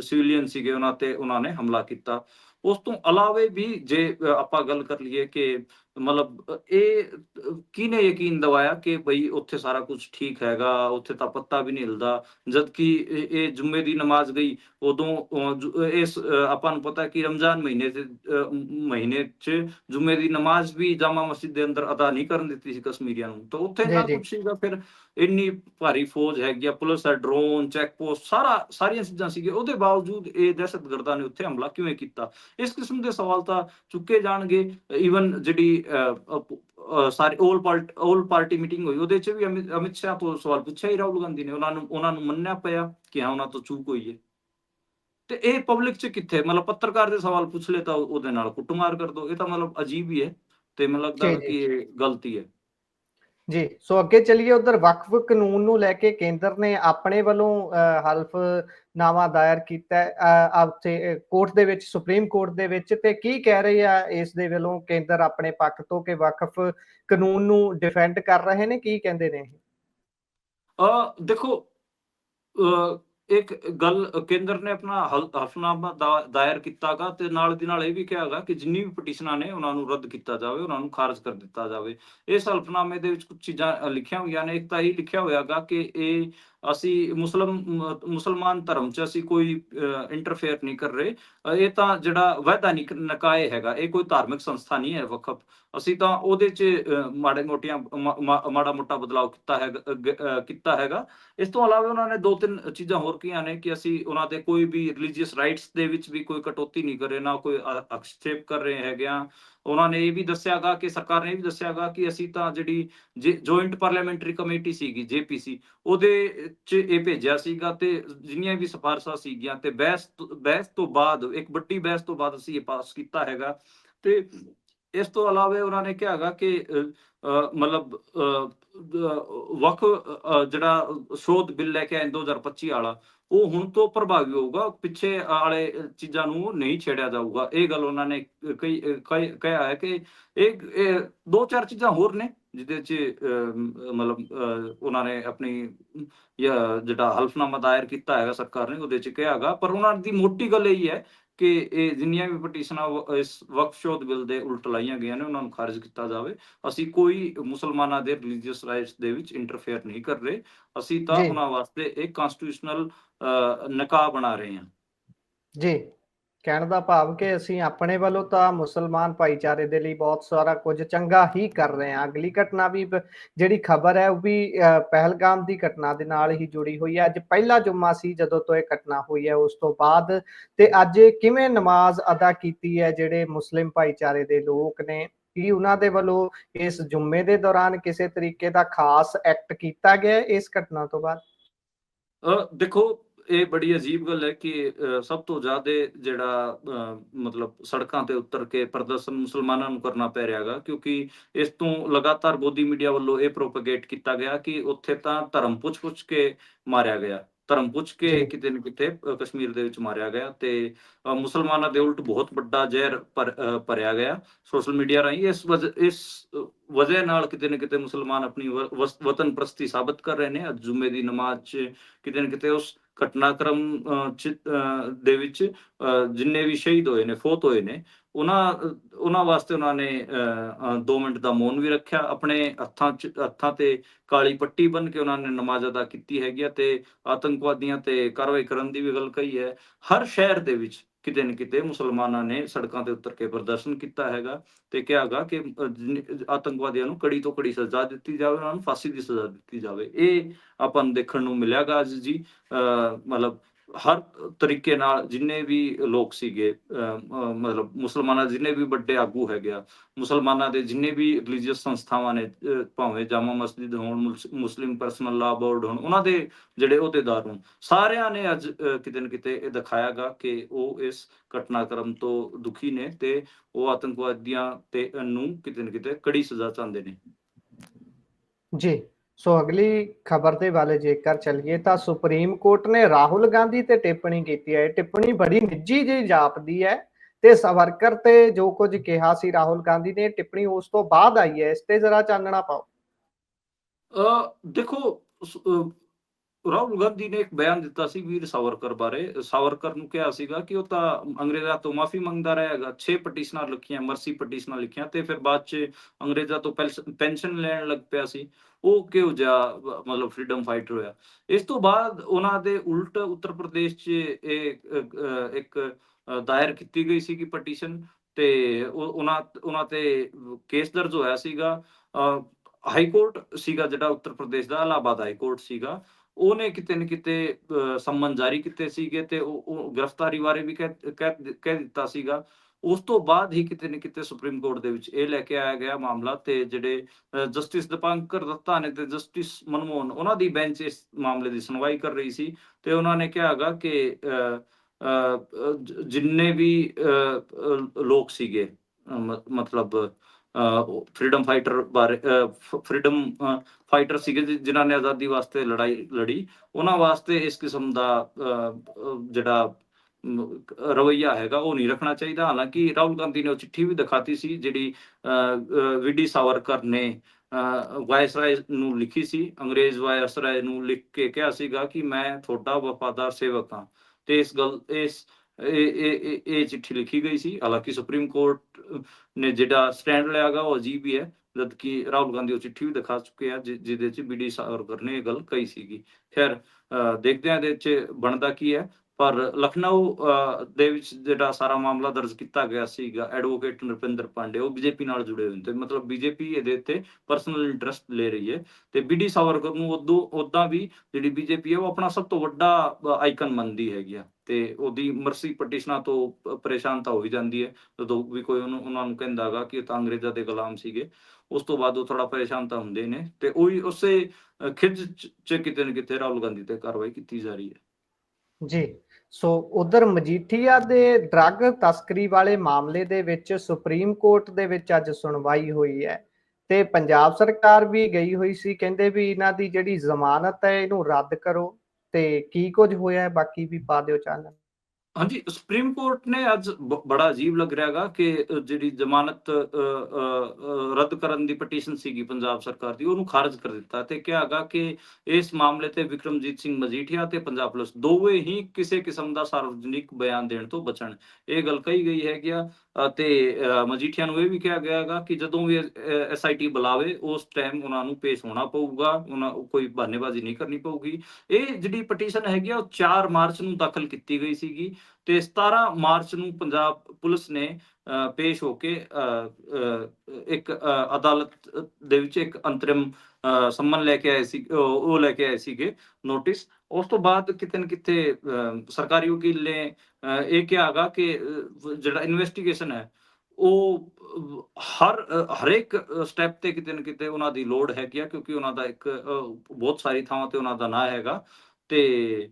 ਸਿਵਿਲੀਅਨ ਸੀਗੇ ਉਹਨਾਂ ਤੇ ਉਹਨਾਂ ਨੇ ਹਮਲਾ ਕੀਤਾ। ਉਸ ਤੋਂ ਇਲਾਵੇ ਵੀ ਜੇ ਆਪਾਂ ਗੱਲ ਕਰ ਲਈਏ ਕਿ ਮਤਲਬ ਇਹ ਅ, ਯਕੀਨ ਦਿਵਾਇਆ ਕਿ ਬਈ ਉੱਥੇ ਸਾਰਾ ਕੁਝ ਠੀਕ ਹੈਗਾ ਉੱਥੇ ਤਾਂ ਪੱਤਾ ਵੀ ਨਹੀਂ ਹਿਲਦਾ ਜਦ ਕਿ ਇਹ ਇਹ ਜੁਮੇ ਦੀ ਨਮਾਜ਼ ਗਈ ਉਦੋਂ ਇਸ ਆਪਾਂ ਨੂੰ ਪਤਾ ਕਿ ਰਮਜ਼ਾਨ ਮਹੀਨੇ ਤੇ ਮਹੀਨੇ 'ਚ ਜੁਮੇ ਦੀ ਨਮਾਜ਼ ਵੀ ਜਾਮਾ ਮਸਜਿਦ ਦੇ ਅੰਦਰ ਅਦਾ ਨਹੀਂ ਕਰਨ ਦਿੱਤੀ ਸੀ ਕਸ਼ਮੀਰੀਆਂ ਨੂੰ। ਤਾਂ ਉੱਥੇ ਨਾ। ਕੁਛ ਸੀਗਾ ਫਿਰ ਇੰਨੀ ਭਾਰੀ ਫੌਜ ਹੈਗੀ ਆ ਪੁਲਿਸ ਹੈ ਡਰੋਨ ਚੈੱਕ ਪੋਸਟ ਸਾਰਾ ਸਾਰੀਆਂ ਚੀਜ਼ਾਂ ਸੀਗੇ ਉਹਦੇ ਬਾਵਜੂਦ ਇਹ ਦਹਿਸ਼ਤਗਰਦਾਂ ਨੇ ਉੱਥੇ ਹਮਲਾ ਕਿਵੇਂ ਕੀਤਾ? ਇਸ ਕਿਸਮ ਦੇ ਸਵਾਲ ਤਾਂ ਚੁੱਕੇ ਜਾਣਗੇ। ਈਵਨ ਜਿਹੜੀ ਸਾਰੀ 올 ਪਾਰਟੀ 올 ਪਾਰਟੀ ਮੀਟਿੰਗ ਹੋਈ ਉਹਦੇ 'ਚ ਵੀ ਅਮਿਤ ਅਮਿਤ ਸ਼ਾਹ ਤੋਂ ਸਵਾਲ ਪੁੱਛਿਆ ਹੀ ਰਾਹੁਲ ਗਾਂਧੀ ਨੇ। ਉਹਨਾਂ ਨੂੰ ਉਹਨਾਂ ਨੂੰ ਮੰਨਣਾ ਪਿਆ ਕਿ ਹਾਂ ਉਹਨਾਂ ਤੋਂ ਚੂਕ ਹੋਈ ਹੈ। ਤੇ ਇਹ ਪਬਲਿਕ 'ਚ ਕਿੱਥੇ ਮਤਲਬ ਪੱਤਰਕਾਰ ਦੇ ਸਵਾਲ ਪੁੱਛ ਲੈ ਤਾਂ ਉਹਦੇ ਨਾਲ ਕੁੱਟਮਾਰ ਕਰ ਦੋ। ਇਹ ਤਾਂ ਮਤਲਬ ਅਜੀਬ ਹੀ ਹੈ ਤੇ ਮੈਨੂੰ ਲੱਗਦਾ ਕਿ ਇਹ ਗਲਤੀ ਹੈ। ਜੀ ਸੋ ਅੱਗੇ ਚੱਲੀਏ ਉਧਰ ਵਕਫ ਕਾਨੂੰਨ ਨੂੰ ਲੈ ਕੇ ਕੇਂਦਰ ਨੇ ਆਪਣੇ ਵੱਲੋਂ ਅ, ਹਲਫਨਾਮਾ ਦਾਇਰ ਕੀਤਾ ਹੈ, ਅ, ਆ ਉੱਥੇ ਕੋਰਟ ਦੇ ਵਿੱਚ ਸੁਪਰੀਮ ਕੋਰਟ ਦੇ ਵਿੱਚ ਤੇ ਕੀ ਕਹਿ ਰਹੇ ਆ ਇਸ ਦੇ ਵੱਲੋਂ ਕੇਂਦਰ ਆਪਣੇ ਪੱਖ ਤੋਂ ਕਿ ਵਕਫ ਕਾਨੂੰਨ ਨੂੰ ਡਿਫੈਂਡ ਕਰ ਰਹੇ ਨੇ? ਕੀ ਕਹਿੰਦੇ ਨੇ ਇਹ? ਅ ਦੇਖੋ ਇੱਕ ਗੱਲ, ਕੇਂਦਰ ਨੇ ਆਪਣਾ ਹਲ- ਹਲਫਨਾਮਾ ਦਾ- ਦਾਇਰ ਕੀਤਾਗਾ ਤੇ ਨਾਲ ਦੀ ਨਾਲ ਇਹ ਵੀ ਕਿਹਾਗਾ ਕਿ ਜਿੰਨੀ ਵੀ ਪਟੀਸ਼ਨਾਂ ਨੇ ਉਹਨਾਂ ਨੂੰ ਰੱਦ ਕੀਤਾ ਜਾਵੇ, ਉਹਨਾਂ ਨੂੰ ਖਾਰਜ ਕਰ ਦਿੱਤਾ ਜਾਵੇ। ਇਸ ਹਲਫਨਾਮੇ ਦੇ ਵਿੱਚ ਕੁਝ ਚੀਜ਼ਾਂ ਲਿਖੀਆਂ ਹੋਈਆਂ ਨੇ। ਇੱਕ ਤਾਂ ਇਹ ਲਿਖਿਆ ਹੋਇਆਗਾ ਕਿ ਇਹ ਅਸੀਂ ਮੁਸਲਮ ਮੁਸਲਮਾਨ ਧਰਮ 'ਚ ਅਸੀਂ ਕੋਈ ਇੰਟਰਫੇਅਰ ਨਹੀਂ ਕਰ ਰਹੇ। ਇਹ ਤਾਂ ਜਿਹੜਾ ਵਾਅਦਾ ਨਿਕਾਏ ਹੈਗਾ, ਇਹ ਕੋਈ ਧਾਰਮਿਕ ਸੰਸਥਾ ਨਹੀਂ ਹੈ ਵਕਫ ਅਸੀਂ ਤਾਂ ਉਹਦੇ 'ਚ ਮਾੜੇ ਮੋਟੀਆਂ ਮਾੜਾ ਮੋਟਾ ਬਦਲਾਅ ਕੀਤਾ ਹੈ ਕੀਤਾ ਹੈਗਾ। ਇਸ ਤੋਂ ਇਲਾਵਾ ਉਹਨਾਂ ਨੇ ਦੋ ਤਿੰਨ ਚੀਜ਼ਾਂ ਹੋਰ ਕੀਆਂ ਨੇ ਕਿ ਅਸੀਂ ਉਹਨਾਂ ਦੇ ਕੋਈ ਵੀ ਰਿਲੀਜੀਅਸ ਰਾਈਟਸ ਦੇ ਵਿੱਚ ਵੀ ਕੋਈ ਕਟੌਤੀ ਨਹੀਂ ਕਰ ਰਹੇ ਨਾ ਕੋਈ ਅਕਸ਼ੇਪ ਕਰ ਰਹੇ ਹੈਗੇ ਆ। ਉਹਨਾਂ ਨੇ ਇਹ ਵੀ ਦੱਸਿਆਗਾ ਕਿ, ਸਰਕਾਰ ਨੇ ਇਹ ਵੀ ਦੱਸਿਆਗਾ ਕਿ ਅਸੀਂ ਤਾਂ ਜਿਹੜੀ ਜੁਆਇੰਟ ਪਾਰਲੀਮੈਂਟਰੀ ਕਮੇਟੀ ਸੀਗੀ ਜੇਪੀਸੀ ਉਹਦੇ ਚ ਇਹ ਭੇਜਿਆ ਸੀਗਾ ਤੇ ਜਿੰਨੀਆਂ ਵੀ ਸਿਫਾਰਸ਼ਾਂ ਸੀਗੀਆਂ ਤੇ ਬਹਿਸ ਬਹਿਸ ਤੋਂ ਬਾਅਦ, ਇੱਕ ਵੱਡੀ ਬਹਿਸ ਤੋਂ ਬਾਅਦ ਅਸੀਂ ਇਹ ਪਾਸ ਕੀਤਾ ਹੈਗਾ ਤੇ ਇਸ ਤੋਂ ਇਲਾਵਾ ਉਹਨਾਂ ਨੇ ਕਿਹਾ ਹੈਗਾ ਕਿ ਮਤਲਬ ਅ, ਅ, ਵਕ ਜਿਹੜਾ ਸੋਧ ਬਿੱਲ ਲੈ ਕੇ ਆਏ 2025 ਵਾਲਾ ਉਹ ਹੁਣ ਤੋਂ ਪ੍ਰਭਾਵੀ ਹੋਊਗਾ ਪਿੱਛੇ ਵਾਲੇ ਚੀਜ਼ਾਂ ਨੂੰ ਨਹੀਂ ਛੇੜਿਆ ਜਾਊਗਾ। ਇਹ ਗੱਲ ਉਹਨਾਂ ਨੇ ਕਈ ਕਈ- ਕਿਹਾ ਹੈ ਕਿ ਇਹ ਦੋ ਚਾਰ ਚੀਜ਼ਾਂ ਹੋਰ ਨੇ ਜਿਹਦੇ ਚ ਅ, ਮਤਲਬ ਅ, ਉਹਨਾਂ ਨੇ ਆਪਣੀ ਜਾਂ ਜਿਹੜਾ ਹਲਫਨਾਮਾ ਦਾਇਰ ਕੀਤਾ ਹੈਗਾ ਸਰਕਾਰ ਨੇ ਉਹਦੇ ਚ ਕਿਹਾ ਹੈਗਾ ਪਰ ਉਹਨਾਂ ਦੀ ਮੋਟੀ ਗੱਲ ਇਹ ਹੈ ਕਿ ਇਹ ਜਿੰਨੀਆਂ ਵੀ ਪਟੀਸ਼ਨਾਂ ਇਸ ਵਕਫ ਬਿੱਲ ਦੇ ਉਲਟ ਲਾਈਆਂ ਗਈਆਂ ਨੇ ਉਹਨਾਂ ਨੂੰ ਖਾਰਜ ਕੀਤਾ ਜਾਵੇ। ਅਸੀਂ ਕੋਈ ਮੁਸਲਮਾਨਾਂ ਦੇ ਰਿਲੀਜੀਅਸ ਰਾਈਟਸ ਦੇ ਵਿੱਚ ਇੰਟਰਫੇਅਰ ਨਹੀਂ ਕਰ ਰਹੇ। ਅਸੀਂ ਤਾਂ। ਉਹਨਾਂ ਵਾਸਤੇ ਇੱਕ ਕਨਸਟੀਟਿਊਸ਼ਨਲ ਨਿਕਾਹ ਬਣਾ ਰਹੇ ਹਾਂ। ਜੀ। ਕਹਿਣ ਦਾ ਭਾਵ ਕਿ ਅਸੀਂ ਆਪਣੇ ਵੱਲੋਂ ਤਾਂ ਮੁਸਲਮਾਨ ਭਾਈਚਾਰੇ ਦੇ ਲਈ ਬਹੁਤ ਸਾਰਾ ਕੁਝ ਚੰਗਾ ਹੀ ਕਰ ਰਹੇ ਹਾਂ। ਅਗਲੀ ਘਟਨਾ ਵੀ ਜਿਹੜੀ ਖਬਰ ਹੈ, ਉਹ ਵੀ ਪਹਿਲਗਾਮ ਦੀ ਘਟਨਾ ਦੇ ਨਾਲ ਹੀ ਜੁੜੀ ਹੋਈ ਹੈ। ਅੱਜ ਪਹਿਲਾ ਜੁਮਾ ਸੀ ਜਦੋਂ ਤੋਂ ਇਹ ਘਟਨਾ ਹੋਈ ਹੈ। ਉਸ ਤੋਂ ਬਾਅਦ ਤੇ ਅੱਜ ਕਿਵੇਂ ਨਮਾਜ਼ ਅਦਾ ਕੀਤੀ ਹੈ, ਜਿਹੜੇ ਮੁਸਲਿਮ ਭਾਈਚਾਰੇ ਦੇ ਲੋਕ ਨੇ, ਕੀ ਉਹਨਾਂ ਦੇ ਵੱਲੋਂ ਇਸ ਜੁਮੇ ਦੇ ਦੌਰਾਨ ਕਿਸੇ ਤਰੀਕੇ ਦਾ ਖਾਸ ਐਕਟ ਕੀਤਾ ਗਿਆ ਇਸ ਘਟਨਾ ਤੋਂ ਬਾਅਦ? ਦੇਖੋ ਇਹ ਬੜੀ ਅਜੀਬ ਗੱਲ ਹੈ ਕਿ ਸਭ ਤੋਂ ਜ਼ਿਆਦਾ ਜਿਹੜਾ ਮਤਲਬ ਸੜਕਾਂ ਤੇ ਉਤਰ ਕੇ ਪ੍ਰਦਰਸ਼ਨ ਮੁਸਲਮਾਨਾਂ ਨੂੰ ਕਰਨਾ ਪੈ ਰਿਹਾਗਾ ਕਿਉਂਕਿ ਇਸ ਤੋਂ ਲਗਾਤਾਰ ਗੋਦੀ ਮੀਡੀਆ ਵੱਲੋਂ ਇਹ ਪ੍ਰੋਪਗੇਟ ਕੀਤਾ ਗਿਆ ਕਿ ਉੱਥੇ ਤਾਂ ਧਰਮ ਪੁੱਛ-ਪੁੱਛ ਕੇ ਮਾਰਿਆ ਗਿਆ ਧਰਮ ਪੁੱਛ ਕੇ। ਕਿਤੇ ਨਾ ਕਿਤੇ ਕਸ਼ਮੀਰ ਦੇ ਵਿੱਚ ਮਾਰਿਆ ਗਿਆ ਤੇ ਮੁਸਲਮਾਨਾਂ ਦੇ ਉਲਟ ਬਹੁਤ ਵੱਡਾ ਜ਼ਹਿਰ ਭਰਿਆ ਗਿਆ ਸੋਸ਼ਲ ਮੀਡੀਆ ਰਾਹੀਂ ਇਸ ਇਸ ਵਜ੍ਹਾ ਨਾਲ ਕਿਤੇ ਨਾ ਕਿਤੇ ਮੁਸਲਮਾਨ ਆਪਣੀ ਵਤਨ ਪ੍ਰਸਤੀ ਸਾਬਤ ਕਰ ਰਹੇ ਨੇ ਅੱਜ ਜੁਮੇ ਦੀ ਨਮਾਜ਼ 'ਚ ਕਿਤੇ ਨਾ ਕਿਤੇ ਉਸ ਘਟਨਾਕ੍ਰਮ ਦੇ ਵਿੱਚ ਜਿੰਨੇ ਵੀ ਸ਼ਹੀਦ ਹੋਏ ਨੇ, ਫੋਤ ਹੋਏ ਨੇ, ਉਹਨਾਂ ਉਹਨਾਂ ਵਾਸਤੇ ਉਹਨਾਂ ਨੇ 2 ਮਿੰਟ ਦਾ ਮੌਨ ਵੀ ਰੱਖਿਆ, ਆਪਣੇ ਹੱਥਾਂ 'ਚ, ਹੱਥਾਂ ਤੇ ਕਾਲੀ ਪੱਟੀ ਬੰਨ ਕੇ ਉਹਨਾਂ ਨੇ ਨਮਾਜ਼ ਅਦਾ ਕੀਤੀ ਹੈਗੀ ਆ ਤੇ ਆਤੰਕਵਾਦੀਆਂ ਤੇ ਕਾਰਵਾਈ ਕਰਨ ਦੀ ਵੀ ਗੱਲ ਕਹੀ ਹੈ। ਹਰ ਸ਼ਹਿਰ ਦੇ ਵਿੱਚ ਕਿਤੇ ਨਾ ਕਿਤੇ ਮੁਸਲਮਾਨਾਂ ਨੇ ਸੜਕਾਂ ਤੇ ਉਤਰ ਕੇ ਪ੍ਰਦਰਸ਼ਨ ਕੀਤਾ ਹੈਗਾ ਤੇ ਕਿਹਾਗਾ ਕਿ ਆਤੰਕਵਾਦੀਆਂ ਨੂੰ ਕੜੀ ਤੋਂ ਕੜੀ ਸਜ਼ਾ ਦਿੱਤੀ ਜਾਵੇ ਉਹਨਾਂ ਨੂੰ ਫਾਂਸੀ ਦੀ ਸਜ਼ਾ ਦਿੱਤੀ ਜਾਵੇ। ਇਹ ਆਪਾਂ ਨੂੰ ਦੇਖਣ ਨੂੰ ਮਿਲਿਆਗਾ ਅੱਜ ਜੀ ਅ, ਮਤਲਬ ਹਰ ਤਰੀਕੇ ਨਾਲ ਜਿੰਨੇ ਵੀ ਲੋਕ ਸੀਗੇ ਮਤਲਬ ਮੁਸਲਮਾਨਾਂ ਜਿੰਨੇ ਵੀ ਵੱਡੇ ਆਗੂ ਹੈਗੇ ਆ, ਮੁਸਲਮਾਨਾਂ ਦੇ ਜਿੰਨੇ ਵੀ ਰਿਲੀਜੀਅਸ ਸੰਸਥਾਵਾਂ ਨੇ ਭਾਵੇਂ ਜਾਮਾ ਮਸਜਿਦ ਹੋਣ ਮੁਸਲਿਮ ਪਰਸਨਲ ਲਾ ਬੋਰਡ ਹੋਣ, ਉਹਨਾਂ ਦੇ ਜਿਹੜੇ ਅਹੁਦੇਦਾਰ ਹੋਣ, ਸਾਰਿਆਂ ਨੇ ਅੱਜ ਕਿਤੇ ਨਾ ਕਿਤੇ ਇਹ ਦਿਖਾਇਆਗਾ ਕਿ ਉਹ ਇਸ ਘਟਨਾਕ੍ਰਮ ਤੋਂ ਦੁਖੀ ਨੇ ਤੇ ਉਹ ਆਤੰਕਵਾਦੀਆਂ ਤੇ ਨੂੰ ਕਿਤੇ ਨਾ ਕਿਤੇ ਕੜੀ ਸਜ਼ਾ ਚਾਹੁੰਦੇ ਨੇ। ਜੀ। ਸੋ ਅਗਲੀ ਖਬਰ ਦੇ ਵੱਲ ਜੇਕਰ ਚੱਲੀਏ ਤਾਂ ਸੁਪਰੀਮ ਕੋਰਟ ਨੇ ਰਾਹੁਲ ਗਾਂਧੀ ਤੇ ਟਿੱਪਣੀ ਕੀਤੀ ਹੈ। ਇਹ ਟਿੱਪਣੀ ਬੜੀ ਨਿੱਜੀ ਜਿਹੀ ਜਾਪਦੀ ਹੈ ਤੇ ਸਵਰਕਰ ਤੇ ਜੋ ਕੁਝ ਕਿਹਾ ਸੀ ਰਾਹੁਲ ਗਾਂਧੀ ਨੇ ਇਹ ਟਿੱਪਣੀ ਉਸ ਤੋਂ ਬਾਅਦ ਆਈ ਹੈ। ਇਸ ਤੇ ਜ਼ਰਾ ਚਾਨਣਾ ਪਾਓ। ਅ ਦੇਖੋ ਰਾਹੁਲ ਗਾਂਧੀ ਨੇ ਇੱਕ ਬਿਆਨ ਦਿੱਤਾ ਸੀ ਵੀਰ ਸਾਵਰਕਰ ਬਾਰੇ। ਸਾਵਰਕਰ ਨੂੰ ਕਿਹਾ ਸੀਗਾ ਕਿ ਉਹ ਤਾਂ ਅੰਗਰੇਜ਼ਾਂ ਤੋਂ ਮਾਫੀ ਮੰਗਦਾ ਰਹੇਗਾ। 6 ਪਟੀਸ਼ਨਾਂ ਲਿਖੀਆਂ ਮਰਸੀ ਪਟੀਸ਼ਨਾਂ ਲਿਖੀਆਂ ਤੇ ਫਿਰ ਬਾਅਦ ਚ ਅੰਗਰੇਜ਼ਾਂ ਤੋਂ ਪੈਨਸ਼ਨ ਲੈਣ ਲੱਗ ਪਿਆ ਸੀ। ਉਹ ਕਿਉਂ ਜਾ ਮਤਲਬ ਫਰੀडम ਫਾਈਟਰ ਹੋਇਆ? ਇਸ ਤੋਂ ਬਾਅਦ ਉਹਨਾਂ ਦੇ ਉਲਟ ਉੱਤਰ ਪ੍ਰਦੇਸ਼ 'ਚ ਇਹ ਇੱਕ ਦਾਇਰ ਕੀਤੀ ਗਈ ਸੀ ਕਿ ਪਟੀਸ਼ਨ ਤੇ ਉਹਨਾਂ ਉਹਨਾਂ ਤੇ ਕੇਸ ਦਰਜ ਹੋਇਆ ਸੀਗਾ। ਅ, ਹਾਈ ਕੋਰਟ ਸੀਗਾ ਜਿਹੜਾ ਉੱਤਰ ਪ੍ਰਦੇਸ਼ ਦਾ ਇਲਾਹਾਬਾਦ ਹਾਈ ਕੋਰਟ ਸੀਗਾ। ਉਹਨੇ ਕਿਤੇ ਨਾ ਕਿਤੇ ਸੰਮਨ ਜਾਰੀ ਕੀਤੇ ਸੀਗੇ ਤੇ ਉਹ ਗ੍ਰਿਫਤਾਰੀ ਬਾਰੇ ਵੀ ਕਹਿ ਦਿੱਤਾ ਸੀਗਾ। ਉਸ ਤੋਂ ਬਾਅਦ ਹੀ ਕਿਤੇ ਨਾ ਕਿਤੇ ਸੁਪਰੀਮ ਕੋਰਟ ਦੇ ਵਿੱਚ ਇਹ ਲੈ ਕੇ ਆਇਆ ਗਿਆ ਮਾਮਲਾ ਤੇ ਜਿਹੜੇ ਜਸਟਿਸ ਦੀਪਾਂਕਰ ਦੱਤਾ ਨੇ ਤੇ ਜਸਟਿਸ ਮਨਮੋਹਨ ਉਹਨਾਂ ਦੀ ਬੈਂਚ ਇਸ ਮਾਮਲੇ ਦੀ ਸੁਣਵਾਈ ਕਰ ਰਹੀ ਸੀ ਤੇ ਉਹਨਾਂ ਨੇ ਕਿਹਾ ਕਿ ਅ, ਅ, ਜਿੰਨੇ ਵੀ ਅ, ਲੋਕ ਸੀਗੇ ਮਤਲਬ ਫਰੀडम ਫਾਈਟਰ ਬਾਰੇ ਫਰੀडम ਫਾਈਟਰ ਸੀਗੇ ਜਿਨ੍ਹਾਂ ਨੇ ਆਜ਼ਾਦੀ ਵਾਸਤੇ ਲੜਾਈ, ਲੜੀ। ਉਹਨਾਂ ਵਾਸਤੇ ਇਸ ਕਿਸਮ ਦਾ ਜਿਹੜਾ ਰਵਈਆ ਹੈਗਾ, ਉਹ ਨਹੀਂ ਰੱਖਣਾ ਚਾਹੀਦਾ। ਹਾਲਾਂਕਿ ਰਾਹੁਲ ਗਾਂਧੀ ਨੇ ਉਹ ਚਿੱਠੀ ਵੀ ਦਿਖਾਤੀ ਸੀ, ਜਿਹੜੀ ਵੀਡੀ ਸਾਵਰਕਰ ਨੇ ਵਾਇਸਰਾਏ ਨੂੰ ਲਿਖੀ ਸੀ। ਅੰਗਰੇਜ਼ ਵਾਇਸ ਵਾਇਸਰਾਏ ਨੂੰ ਲਿਖ ਕੇ ਕਿਹਾ ਸੀਗਾ ਕਿ ਮੈਂ ਤੁਹਾਡਾ ਵਫਾਦਾਰ ਸੇਵਕ ਹਾਂ। ਤੇ ਇਸ ਗੱਲ, ਇਸ ਇਹ ਇਹ ਇਹ- ਚਿੱਠੀ ਲਿਖੀ ਗਈ ਸੀ। ਹਾਲਾਂਕਿ ਸੁਪਰੀਮ ਕੋਰਟ ਨੇ ਜਿਹੜਾ ਸਟੈਂਡ ਲਿਆਗਾ ਉਹ ਅਜੀਬ ਹੀ ਹੈ ਜਦ ਕਿ ਰਾਹੁਲ ਗਾਂਧੀ ਉਹ ਚਿੱਠੀ ਵੀ ਦਿਖਾ ਚੁੱਕੇ ਆ ਜਿ- ਜਿਹਦੇ ਚ ਬੀਡੀ ਸਾਵਰਕਰ ਨੇ ਇਹ ਗੱਲ ਕਹੀ ਸੀਗੀ। ਖੈਰ ਅ, ਦੇਖਦੇ ਆ ਇਹਦੇ ਚ ਬਣਦਾ ਕੀ ਹੈ। ਪਰ ਲਖਨਊ ਦੇ ਵਿੱਚ ਜਿਹੜਾ ਸਾਰਾ ਮਾਮਲਾ ਦਰਜ ਕੀਤਾ ਗਿਆ ਸੀਗਾ ਐਡਵੋਕੇਟ ਨਰਪਿੰਦਰ ਪਾਂਡੇ ਉਹ ਬੀਜੇਪੀ ਨਾਲ ਜੁੜੇ ਹੋਏ ਨੇ ਮਤਲਬ ਬੀਜੇਪੀ ਇਹਦੇ ਉੱਤੇ ਪਰਸਨਲ ਇੰਟਰਸਟ ਲੈ ਰਹੀ ਹੈ ਤੇ ਬੀਡੀ ਸਾਵਰਕਰ ਨੂੰ ਉਦੋਂ ਉਦਾਂ ਵੀ ਜਿਹੜੀ ਬੀਜੇਪੀ ਹੈ ਉਹ ਆਪਣਾ ਸਭ ਤੋਂ ਵੱਡਾ ਆਈਕਨ ਮੰਨਦੀ ਹੈਗੀ ਆ ਤੇ ਉਹਦੀ ਮਰਸੀ ਪਟੀਸ਼ਨਾਂ ਤੋਂ ਪ- ਪਰੇਸ਼ਾਨ ਤਾਂ ਹੋ ਹੀ ਜਾਂਦੀ ਹੈ ਜਦੋਂ ਵੀ ਕੋਈ ਉਹਨੂੰ ਉਹਨਾਂ ਨੂੰ ਕਹਿੰਦਾਗਾ ਕਿ ਤਾਂ ਅੰਗਰੇਜ਼ਾਂ ਦੇ ਗੁਲਾਮ ਸੀਗੇ ਉਸ ਤੋਂ ਬਾਅਦ ਉਹ ਥੋੜਾ ਪਰੇਸ਼ਾਨ ਤਾਂ ਹੁੰਦੇ ਨੇ ਤੇ ਉਹੀ ਉਸੇ ਅ, ਖਿੱਚ ਚ- ਚ ਕਿਤੇ ਨਾ ਕਿਤੇ ਰਾਹੁਲ ਗਾਂਧੀ ਤੇ ਕਾਰਵਾਈ ਕੀਤੀ ਜਾ ਰਹੀ ਹੈ। ਜੀ। ਸੋ ਉਧਰ ਮਜੀਠੀਆ ਦੇ ਡਰੱਗ ਤਸਕਰੀ ਵਾਲੇ ਮਾਮਲੇ ਦੇ ਵਿੱਚ ਸੁਪਰੀਮ ਕੋਰਟ ਦੇ ਵਿੱਚ ਅੱਜ ਸੁਣਵਾਈ ਹੋਈ ਹੈ ਤੇ ਪੰਜਾਬ ਸਰਕਾਰ ਵੀ ਗਈ ਹੋਈ ਸੀ, ਕਹਿੰਦੇ ਵੀ ਇਹਨਾਂ ਦੀ ਜਿਹੜੀ ਜ਼ਮਾਨਤ ਹੈ, ਇਹਨੂੰ ਰੱਦ ਕਰੋ ਤੇ ਕੀ ਕੁਝ ਹੋਇਆ ਹੈ? ਬਾਕੀ ਵੀ ਪਾ ਦਿਓ ਚਾਨਣ। ਹਾਂਜੀ ਸੁਪਰੀਮ ਕੋਰਟ ਨੇ ਅੱਜ ਬੜਾ ਅਜੀਬ ਲੱਗ ਰਿਹਾਗਾ ਕਿ ਜਿਹੜੀ ਜ਼ਮਾਨਤ ਰੱਦ ਕਰਨ ਦੀ ਪਟੀਸ਼ਨ ਸੀਗੀ ਪੰਜਾਬ ਸਰਕਾਰ ਦੀ, ਉਹਨੂੰ ਖਾਰਜ ਕਰ ਦਿੱਤਾ ਤੇ ਕਿਹਾਗਾ ਕਿ ਇਸ ਮਾਮਲੇ ਤੇ ਵਿਕਰਮਜੀਤ ਸਿੰਘ ਮਜੀਠੀਆ ਤੇ ਪੰਜਾਬ ਪੁਲਿਸ ਦੋਵੇਂ ਹੀ ਕਿਸੇ ਕਿਸਮ ਦਾ ਸਾਰਵਜਨਿਕ ਬਿਆਨ ਦੇਣ ਤੋਂ ਬਚਣ। ਇਹ ਗੱਲ ਕਹੀ ਗਈ ਹੈਗੀ ਆ। ਤੇ ਮਜੀਠੀਆ ਨੂੰ ਇਹ ਵੀ ਕਿਹਾ ਗਿਆ ਹੈਗਾ ਕਿ ਜਦੋਂ ਵੀ ਐਸਆਈਟੀ ਬੁਲਾਵੇ ਉਸ ਟਾਈਮ ਉਹਨਾਂ ਨੂੰ ਪੇਸ਼ ਹੋਣਾ ਪਊਗਾ ਉਹਨਾਂ ਕੋਈ ਬਹਾਨੇਬਾਜ਼ੀ ਨਹੀਂ ਕਰਨੀ ਪਊਗੀ। ਇਹ ਜਿਹੜੀ ਪਟੀਸ਼ਨ ਹੈਗੀ ਆ ਉਹ 4 ਮਾਰਚ ਨੂੰ ਦਾਖਲ ਕੀਤੀ ਗਈ ਸੀਗੀ ਤੇ 17 ਮਾਰਚ ਨੂੰ ਪੰਜਾਬ ਪੁਲਿਸ ਨੇ ਪੇਸ਼ ਹੋ ਕੇ ਇੱਕ ਅਦਾਲਤ ਦੇ ਵਿੱਚ ਇੱਕ ਅੰਤਰਿਮ ਅ, ਸੰਮਨ ਲੈ ਕੇ ਆਏ ਸੀ ਉਹ ਲੈ ਕੇ ਆਏ ਸੀਗੇ ਨੋਟਿਸ ਉਸ ਤੋਂ ਬਾਅਦ ਕਿਤੇ ਨਾ ਕਿਤੇ ਅ, ਸਰਕਾਰੀ ਵਕੀਲ ਨੇ ਅ, ਇਹ ਕਿਹਾਗਾ ਕਿ ਜਿਹੜਾ ਇਨਵੈਸਟੀਗੇਸ਼ਨ ਹੈ ਉਹ ਹਰ ਹਰੇਕ ਸਟੈਪ ਤੇ ਕਿਤੇ ਨਾ ਕਿਤੇ ਉਹਨਾਂ ਦੀ ਲੋੜ ਹੈਗੀ ਆ ਕਿਉਂਕਿ ਉਹਨਾਂ ਦਾ ਇੱਕ ਬਹੁਤ ਸਾਰੀ ਥਾਵਾਂ ਤੇ ਉਹਨਾਂ ਦਾ ਨਾਂ ਹੈਗਾ ਤੇ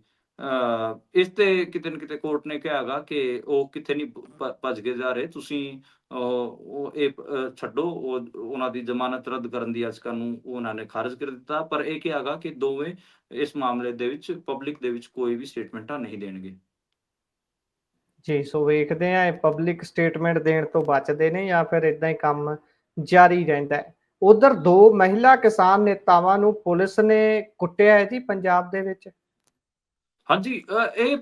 ਇਸ ਤੇ ਕਿਤੇ ਨਾ ਕਿਤੇ ਕੋਰਟ ਨੇ ਕਿਹਾ ਕਿ ਉਹ ਕਿਤੇ ਨਹੀਂ ਭੱਜ ਕੇ ਜਾ ਰਹੇ। ਤੁਸੀਂ ਉਹ ਇਹ ਛੱਡੋ ਉਹਨਾਂ ਦੀ ਜ਼ਮਾਨਤ ਰੱਦ ਕਰਨ ਦੀ ਯਾਚਕਾ ਨੂੰ ਉਹਨਾਂ ਨੇ ਖਾਰਜ ਕਰ ਦਿੱਤਾ। ਪਰ ਇਹ ਕਿਹਾ ਕਿ ਦੋਵੇਂ ਇਸ ਮਾਮਲੇ ਦੇ ਵਿੱਚ ਪਬਲਿਕ ਦੇ ਵਿੱਚ ਕੋਈ ਵੀ ਸਟੇਟਮੈਂਟਾਂ ਨਹੀਂ ਦੇਣਗੇ। ਜੀ, ਸੋ ਵੇਖਦੇ ਆ ਇਹ ਪਬਲਿਕ ਸਟੇਟਮੈਂਟ ਦੇਣ ਤੋਂ ਬਚਦੇ ਨੇ ਜਾਂ ਫਿਰ ਇਦਾਂ ਹੀ ਕੰਮ ਜਾਰੀ ਰਹਿੰਦਾ ਹੈ। ਉਧਰ ਦੋ ਮਹਿਲਾ ਕਿਸਾਨ ਨੇਤਾਵਾਂ ਨੂੰ ਪੁਲਿਸ ਨੇ ਕੁੱਟਿਆ ਹੈ ਜੀ ਪੰਜਾਬ ਦੇ ਵਿੱਚ। ਹਾਂਜੀ ਇਹ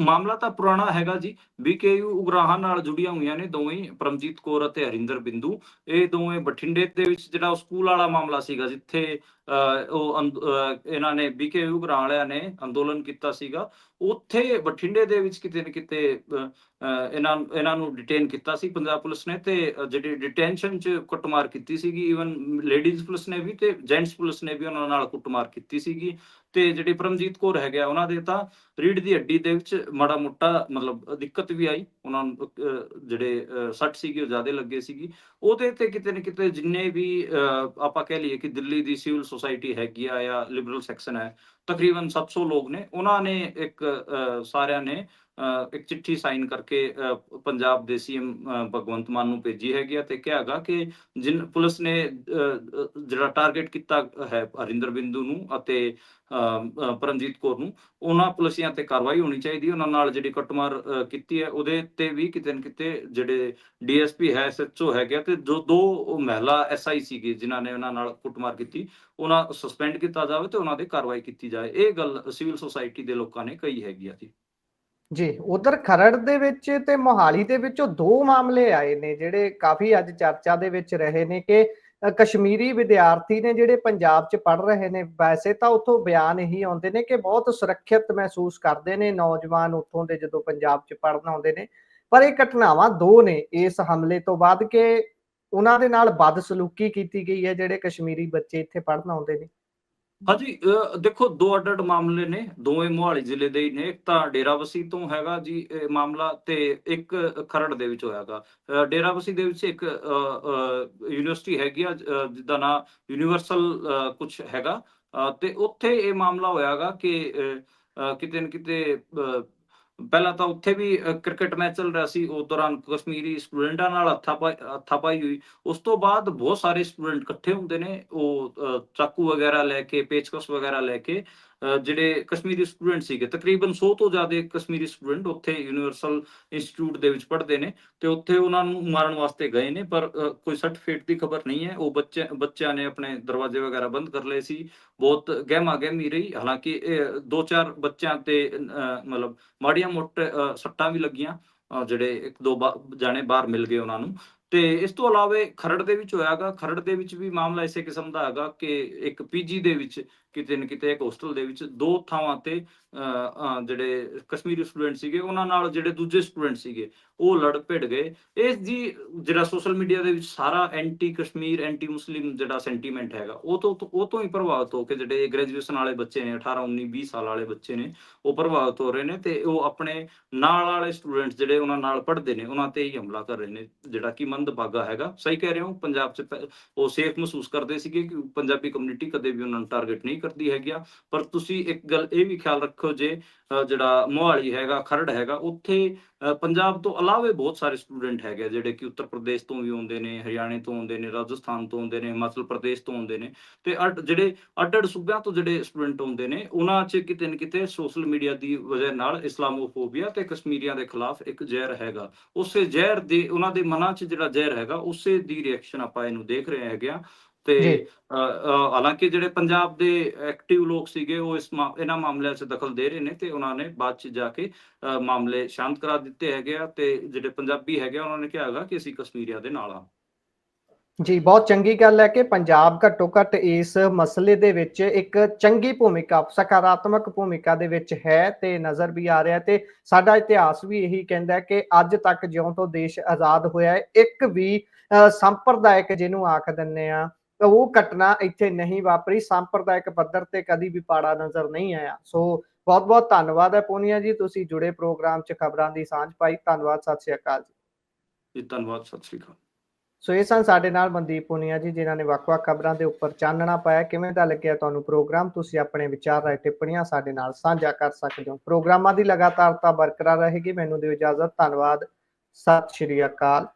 ਮਾਮਲਾ ਤਾਂ ਪੁਰਾਣਾ ਹੈਗਾ ਜੀ। ਬੀਕੇਯੂ ਉਗਰਾਹਾਂ ਨਾਲ ਜੁੜੀਆਂ ਹੋਈਆਂ ਨੇ ਦੋਵੇਂ ਪਰਮਜੀਤ ਕੌਰ ਅਤੇ ਹਰਿੰਦਰ ਬਿੰਦੂ। ਇਹ ਦੋਵੇਂ ਬਠਿੰਡੇ ਦੇ ਵਿੱਚ ਜਿਹੜਾ ਉਹ ਸਕੂਲ ਵਾਲਾ ਮਾਮਲਾ ਸੀਗਾ ਜਿੱਥੇ ਅ, ਉਹ ਅੰਦ- ਅ, ਇਹਨਾਂ ਨੇ ਬੀਕੇਯੂ ਉਗਰਾਹਾਂ ਵਾਲਿਆਂ ਨੇ ਅੰਦੋਲਨ ਕੀਤਾ ਸੀਗਾ। ਉੱਥੇ ਬਠਿੰਡੇ ਦੇ ਵਿੱਚ ਕਿਤੇ ਨਾ ਕਿਤੇ ਇਹਨਾਂ ਇਹਨਾਂ ਨੂੰ ਡਿਟੇਨ ਕੀਤਾ ਸੀ ਪੰਜਾਬ ਪੁਲਿਸ ਨੇ ਤੇ ਜਿਹੜੀ ਡਿਟੈਂਸ਼ਨ 'ਚ ਕੁੱਟਮਾਰ ਕੀਤੀ ਸੀਗੀ ਈਵਨ ਲੇਡੀਜ਼ ਪੁਲਿਸ ਨੇ ਵੀ ਤੇ ਜੈਂਟਸ ਪੁਲਿਸ ਨੇ ਵੀ ਉਹਨਾਂ ਨਾਲ ਕੁੱਟਮਾਰ ਕੀਤੀ ਸੀਗੀ ਤੇ ਜਿਹੜੀ ਪਰਮਜੀਤ ਕੌਰ ਹੈਗਾ ਉਹਨਾਂ ਦੇ ਤਾਂ ਰੀੜ ਦੀ ਹੱਡੀ ਦੇ ਵਿੱਚ ਮਾੜਾ ਮੋਟਾ ਮਤਲਬ ਦਿੱਕਤ ਵੀ ਆਈ। ਉਹਨਾਂ ਨੂੰ ਜਿਹੜੇ ਸੱਟ ਸੀਗੀ ਉਹ ਜ਼ਿਆਦਾ ਲੱਗੇ ਸੀਗੀ। ਉਹਦੇ ਤੇ ਕਿਤੇ ਨਾ ਕਿਤੇ ਜਿੰਨੇ ਵੀ ਅਹ, ਆਪਾਂ ਕਹਿ ਲਈਏ ਕਿ ਦਿੱਲੀ ਦੀ ਸਿਵਲ ਸੁਸਾਇਟੀ ਹੈਗੀ ਆ ਜਾਂ ਲਿਬਰਲ ਸੈਕਸ਼ਨ ਹੈ ਤਕਰੀਬਨ 700 ਲੋਕ ਨੇ। ਉਹਨਾਂ ਨੇ ਇੱਕ ਅਹ, ਸਾਰਿਆਂ ਨੇ ਇੱਕ ਚਿੱਠੀ ਸਾਈਨ ਕਰਕੇ ਪੰਜਾਬ ਦੇ ਸੀਐਮ ਭਗਵੰਤ ਮਾਨ ਨੂੰ ਭੇਜੀ ਹੈਗੀ ਆ ਤੇ ਕਿਹਾਗਾ ਕਿ ਜਿਨ ਪੁਲਿਸ ਨੇ ਜਿਹੜਾ ਟਾਰਗੇਟ ਕੀਤਾ ਹੈ ਹਰਿੰਦਰ ਬਿੰਦੂ ਨੂੰ ਅਤੇ ਪਰਮਜੀਤ ਕੌਰ ਨੂੰ, ਉਹਨਾਂ ਪੁਲਿਸੀਆਂ ਤੇ ਕਾਰਵਾਈ ਹੋਣੀ ਚਾਹੀਦੀ ਹੈ। ਉਹਨਾਂ ਨਾਲ ਜਿਹੜੀ ਕੁੱਟਮਾਰ ਕੀਤੀ ਹੈ, ਉਹਦੇ ਤੇ ਵੀ ਕਿਤੇ ਨਾ ਕਿਤੇ ਜਿਹੜੇ ਡੀਐਸਪੀ ਹੈ ਐਸਐਚਓ ਹੈਗੇ ਆ ਤੇ ਜੋ, ਦੋ ਮਹਿਲਾ ਐਸਆਈ ਸੀਗੇ ਜਿਨ੍ਹਾਂ ਨੇ ਉਹਨਾਂ ਨਾਲ ਕੁੱਟਮਾਰ ਕੀਤੀ, ਉਹਨਾਂ ਸਸਪੈਂਡ ਕੀਤਾ ਜਾਵੇ ਤੇ ਉਹਨਾਂ ਤੇ ਕਾਰਵਾਈ ਕੀਤੀ ਜਾਏ ਇਹ ਗੱਲ ਸਿਵਲ ਸੁਸਾਇਟੀ ਦੇ ਲੋਕਾਂ ਨੇ ਕਹੀ ਹੈਗੀ ਆ ਜੀ ਜੀ, ਉਧਰ ਖਰੜ ਦੇ ਵਿੱਚ ਤੇ ਮੋਹਾਲੀ ਦੇ ਵਿੱਚੋਂ ਦੋ ਮਾਮਲੇ ਆਏ ਨੇ ਜਿਹੜੇ ਕਾਫੀ ਅੱਜ ਚਰਚਾ ਦੇ ਵਿੱਚ ਰਹੇ ਨੇ ਕਿ ਕਸ਼ਮੀਰੀ ਵਿਦਿਆਰਥੀ ਨੇ ਜਿਹੜੇ ਪੰਜਾਬ 'ਚ ਪੜ ਰਹੇ ਨੇ, ਵੈਸੇ ਤਾਂ ਉੱਥੋਂ ਬਿਆਨ ਇਹੀ ਆਉਂਦੇ ਨੇ ਕਿ ਬਹੁਤ ਸੁਰੱਖਿਅਤ ਮਹਿਸੂਸ ਕਰਦੇ ਨੇ ਨੌਜਵਾਨ ਉੱਥੋਂ ਦੇ ਜਦੋਂ ਪੰਜਾਬ 'ਚ ਪੜਨ ਆਉਂਦੇ ਨੇ। ਪਰ ਇਹ ਘਟਨਾਵਾਂ ਦੋ ਨੇ ਇਸ ਹਮਲੇ ਤੋਂ ਬਾਅਦ ਕਿ ਉਹਨਾਂ ਦੇ ਨਾਲ ਬਦਸਲੂਕੀ ਕੀਤੀ ਗਈ ਹੈ ਜਿਹੜੇ ਕਸ਼ਮੀਰੀ ਬੱਚੇ ਇੱਥੇ ਪੜਨ ਆਉਂਦੇ ਨੇ। ਹਾਂਜੀ ਦੇਖੋ ਦੋ ਅੱਡ ਅੱਡ ਮਾਮਲੇ ਨੇ ਦੋਵੇਂ ਮੋਹਾਲੀ ਜ਼ਿਲ੍ਹੇ ਦੇ ਹੀ ਨੇ ਇੱਕ ਤਾਂ ਡੇਰਾਬੱਸੀ ਤੋਂ ਹੈਗਾ ਜੀ ਇਹ ਮਾਮਲਾ ਤੇ ਇੱਕ ਖਰੜ ਦੇ ਵਿੱਚ ਹੋਇਆਗਾ ਅਹ ਡੇਰਾਬੱਸੀ ਦੇ ਵਿੱਚ ਇੱਕ ਯੂਨੀਵਰਸਿਟੀ ਹੈਗੀ ਆ ਅਹ, ਜਿਹਦਾ ਨਾਂ ਯੂਨੀਵਰਸਲ ਕੁਝ ਹੈਗਾ। ਤੇ ਉੱਥੇ ਇਹ ਮਾਮਲਾ ਹੋਇਆਗਾ ਕਿ ਕਿਤੇ ਨਾ ਕਿਤੇ ਅਹ, ਪਹਿਲਾਂ ਤਾਂ ਉੱਥੇ ਵੀ ਕ੍ਰਿਕਟ ਮੈਚ ਚੱਲ ਰਿਹਾ ਸੀ ਉਸ ਦੌਰਾਨ ਕਸ਼ਮੀਰੀ ਸਟੂਡੈਂਟਾਂ ਨਾਲ ਹੱਥਾਪਾਈ ਹੱਥਾਪਾਈ ਹੋਈ। ਉਸ ਤੋਂ ਬਾਅਦ ਬਹੁਤ ਸਾਰੇ ਸਟੂਡੈਂਟ ਇਕੱਠੇ ਹੁੰਦੇ ਨੇ ਉਹ ਅ, ਚਾਕੂ ਵਗੈਰਾ ਲੈ ਕੇ ਪੇਚਕਸ ਵਗੈਰਾ ਲੈ ਕੇ ਜਿਹੜੇ ਕਸ਼ਮੀਰੀ ਸਟੂਡੈਂਟ ਸੀਗੇ, ਤਕਰੀਬਨ 100 ਤੋਂ ਜ਼ਿਆਦਾ ਕਸ਼ਮੀਰੀ ਸਟੂਡੈਂਟ ਉੱਥੇ ਯੂਨੀਵਰਸਲ ਇੰਸਟੀਚਿਊਟ ਦੇ ਵਿੱਚ ਪੜ੍ਹਦੇ ਨੇ ਤੇ ਉੱਥੇ ਉਹਨਾਂ ਨੂੰ ਮਾਰਨ ਵਾਸਤੇ ਗਏ ਨੇ, ਪਰ ਕੋਈ ਸਰਟੀਫਿਕੇਟ ਦੀ ਖਬਰ ਨਹੀਂ ਹੈ। ਉਹ ਬੱਚੇ, ਬੱਚਿਆਂ ਨੇ ਆਪਣੇ ਦਰਵਾਜ਼ੇ ਵਗੈਰਾ ਬੰਦ ਕਰ ਲਏ ਸੀ। ਬਹੁਤ ਗਹਿਮਾ ਗਹਿਮੀ ਰਹੀ। ਹਾਲਾਂਕਿ ਦੋ ਚਾਰ ਬੱਚਿਆਂ ਤੇ ਮਤਲਬ ਮਾੜੀਆਂ ਮੋਟੇ ਸੱਟਾਂ ਵੀ ਲੱਗੀਆਂ। ਜਿਹੜੇ ਇੱਕ ਦੋ ਬਾ- ਜਾਣੇ ਬਾਹਰ ਮਿਲ ਗਏ ਉਹਨਾਂ ਨੂੰ। ਤੇ ਇਸ ਤੋਂ ਇਲਾਵਾ ਖਰੜ ਦੇ ਵਿੱਚ ਹੋਇਆਗਾ। ਖਰੜ ਦੇ ਵਿੱਚ ਵੀ ਮਾਮਲਾ ਇਸੇ ਕਿਸਮ ਦਾ ਹੈਗਾ ਕਿ ਇੱਕ ਪੀਜੀ ਦੇ ਵਿੱਚ ਕਿਤੇ ਨਾ ਕਿਤੇ ਇੱਕ ਹੋਸਟਲ ਦੇ ਵਿੱਚ ਦੋ ਥਾਵਾਂ ਤੇ ਅ, ਜਿਹੜੇ ਕਸ਼ਮੀਰੀ ਸਟੂਡੈਂਟ ਸੀਗੇ ਉਹਨਾਂ ਨਾਲ ਜਿਹੜੇ ਦੂਜੇ ਸਟੂਡੈਂਟ ਸੀਗੇ ਉਹ ਲੜ ਭਿੜ ਗਏ। ਇਸ ਜੀ ਜਿਹੜਾ ਸੋਸ਼ਲ ਮੀਡੀਆ ਦੇ ਵਿੱਚ ਸਾਰਾ ਐਂਟੀ ਕਸ਼ਮੀਰ ਐਂਟੀ ਮੁਸਲਿਮ ਜਿਹੜਾ ਸੈਂਟੀਮੈਂਟ ਹੈਗਾ ਉਹ ਤੋਂ ਉਹ ਤੋਂ ਹੀ ਪ੍ਰਭਾਵਿਤ ਹੋ ਕੇ ਜਿਹੜੇ ਗ੍ਰੈਜੂਏਸ਼ਨ ਵਾਲੇ ਬੱਚੇ ਨੇ 18 19 20 ਸਾਲ ਵਾਲੇ ਬੱਚੇ ਨੇ ਉਹ ਪ੍ਰਭਾਵਿਤ ਹੋ ਰਹੇ ਨੇ ਤੇ ਉਹ ਆਪਣੇ ਨਾਲ ਵਾਲੇ ਸਟੂਡੈਂਟਸ ਜਿਹੜੇ ਉਹਨਾਂ ਨਾਲ ਪੜ੍ਹਦੇ ਨੇ ਉਹਨਾਂ ਤੇ ਹੀ ਹਮਲਾ ਕਰ ਰਹੇ ਨੇ ਜਿਹੜਾ ਕਿ ਮੰਦਭਾਗਾ ਹੈਗਾ। ਸਹੀ ਕਹਿ ਰਹੇ ਹੋ ਪੰਜਾਬ 'ਚ ਉਹ ਸੇਫ ਮਹਿਸੂਸ ਕਰਦੇ ਸੀਗੇ ਕਿ ਪੰਜਾਬੀ ਕਮਿਊਨਿਟੀ ਕਦੇ ਵੀ ਉਹਨਾਂ ਨੂੰ ਟਾਰਗੇਟ ਨਹੀਂ ਕਰਦੀ ਹੈਗੀ ਆ। ਪਰ ਤੁਸੀਂ ਇੱਕ ਗੱਲ ਇਹ ਵੀ ਖਿਆਲ ਰੱਖੋ ਜੇ ਜਿਹੜਾ ਮੋਹਾਲੀ ਹੈਗਾ, ਖਰੜ ਹੈਗਾ, ਉੱਥੇ ਪੰਜਾਬ ਤੋਂ ਇਲਾਵੇ ਬਹੁਤ ਸਾਰੇ ਸਟੂਡੈਂਟ ਹੈਗੇ ਜਿਹੜੇ ਕਿ ਉੱਤਰ ਪ੍ਰਦੇਸ਼ ਤੋਂ ਵੀ ਆਉਂਦੇ ਨੇ, ਹਰਿਆਣੇ ਤੋਂ ਆਉਂਦੇ ਨੇ, ਰਾਜਸਥਾਨ ਤੋਂ ਆਉਂਦੇ ਨੇ, ਹਿਮਾਚਲ ਪ੍ਰਦੇਸ਼ ਤੋਂ ਆਉਂਦੇ ਨੇ, ਤੇ ਅੱਡ, ਜਿਹੜੇ ਅੱਡ ਅੱਡ ਸੂਬਿਆਂ ਤੋਂ ਜਿਹੜੇ ਸਟੂਡੈਂਟ ਆਉਂਦੇ ਨੇ, ਉਹਨਾਂ 'ਚ ਕਿਤੇ ਨਾ ਕਿਤੇ ਸੋਸ਼ਲ ਮੀਡੀਆ ਦੀ ਵਜ੍ਹਾ ਨਾਲ ਇਸਲਾਮੋਫੋਬੀਆ ਤੇ ਕਸ਼ਮੀਰੀਆਂ ਦੇ ਖਿਲਾਫ ਇੱਕ ਜ਼ਹਿਰ ਹੈਗਾ ਉਸੇ ਜ਼ਹਿਰ ਦੇ, ਉਹਨਾਂ ਦੇ ਮਨਾਂ 'ਚ ਜਿਹੜਾ ਜ਼ਹਿਰ ਹੈਗਾ, ਉਸੇ ਦੀ ਰਿਐਕਸ਼ਨ ਆਪਾਂ ਇਹਨੂੰ ਦੇਖ ਰਹੇ ਹੈਗੇ ਆ ਤੇ ਹਾਲਾਂਕਿ ਜਿਹੜੇ ਪੰਜਾਬ ਦੇ ਐਕਟਿਵ ਲੋਕ ਸੀਗੇ ਉਹ ਇਸ ਇਹਨਾਂ ਮਾਮਲਿਆਂ 'ਚ ਦਖਲ ਦੇ ਰਹੇ ਨੇ ਤੇ ਉਹਨਾਂ ਨੇ ਬਾਅਦ 'ਚ ਜਾ ਕੇ ਮਾਮਲੇ ਸ਼ਾਂਤ ਕਰਾ ਦਿੱਤੇ ਹੈਗੇ ਆ ਤੇ ਜਿਹੜੇ ਪੰਜਾਬੀ ਹੈਗੇ ਉਹਨਾਂ ਨੇ ਕਿਹਾ ਹੈਗਾ ਕਿ ਅਸੀਂ ਕਸ਼ਮੀਰੀਆਂ ਦੇ ਨਾਲ ਆ ਜੀ ਬਹੁਤ ਚੰਗੀ ਗੱਲ ਹੈ ਕਿ ਪੰਜਾਬ ਘੱਟੋ ਘੱਟ ਇਸ ਮਸਲੇ ਦੇ ਵਿੱਚ ਇੱਕ ਚੰਗੀ ਭੂਮਿਕਾ ਸਕਾਰਾਤਮਕ ਭੂਮਿਕਾ ਦੇ ਵਿੱਚ ਹੈ ਤੇ ਨਜ਼ਰ ਵੀ ਆ ਰਿਹਾ ਤੇ ਸਾਡਾ ਇਤਿਹਾਸ ਵੀ ਇਹੀ ਕਹਿੰਦਾ ਹੈ ਕਿ ਅੱਜ ਤੱਕ ਜਿਉਂ ਤੋਂ ਦੇਸ਼ ਆਜ਼ਾਦ ਹੋਇਆ ਹੈ ਇੱਕ ਵੀ ਸੰਪਰਦਾਇਕ ਜਿਹਨੂੰ ਆਖ ਦਿੰਨੇ ਆ ਉਹ ਘਟਨਾ ਇੱਥੇ ਨਹੀਂ ਵਾਪਰੀ। ਸੰਪਰਦਾਇਕ ਪੱਧਰ ਤੇ ਕਦੀ ਵੀ ਪਾੜਾ ਨਜ਼ਰ ਨਹੀਂ ਆਇਆ। ਸੋ ਬਹੁਤ ਬਹੁਤ ਧੰਨਵਾਦ ਹੈ ਪੂਨੀਆ ਜੀ। ਤੁਸੀਂ ਜੁੜੇ ਪ੍ਰੋਗਰਾਮ 'ਚ ਖਬਰਾਂ ਦੀ ਸਾਂਝ ਪਾਈ। ਧੰਨਵਾਦ। ਸਤਿ ਸ਼੍ਰੀ ਅਕਾਲ ਜੀ। ਜੀ ਧੰਨਵਾਦ। ਸਤਿ ਸ੍ਰੀ ਅਕਾਲ। ਸੋ ਇਹ ਸਨ ਸਾਡੇ ਨਾਲ ਮਨਦੀਪ ਪੁਨੀਆ ਜੀ ਜਿਨ੍ਹਾਂ ਨੇ ਵੱਖ-ਵੱਖ ਖਬਰਾਂ ਦੇ ਉੱਪਰ ਚਾਨਣਾ ਪਾਇਆ। ਕਿਵੇਂ ਦਾ ਲੱਗਿਆ ਤੁਹਾਨੂੰ ਪ੍ਰੋਗਰਾਮ? ਤੁਸੀਂ ਆਪਣੇ ਵਿਚਾਰ ਰਾਏ ਟਿੱਪਣੀਆਂ ਸਾਡੇ ਨਾਲ ਸਾਂਝਾ ਕਰ ਸਕਦੇ ਹੋ। ਪ੍ਰੋਗਰਾਮਾਂ ਦੀ ਲਗਾਤਾਰਤਾ ਬਰਕਰਾਰ ਰਹੇਗੀ। ਮੈਨੂੰ ਦਿਓ ਇਜਾਜ਼ਤ। ਧੰਨਵਾਦ। ਸਤਿ ਸ਼੍ਰੀ ਅਕਾਲ।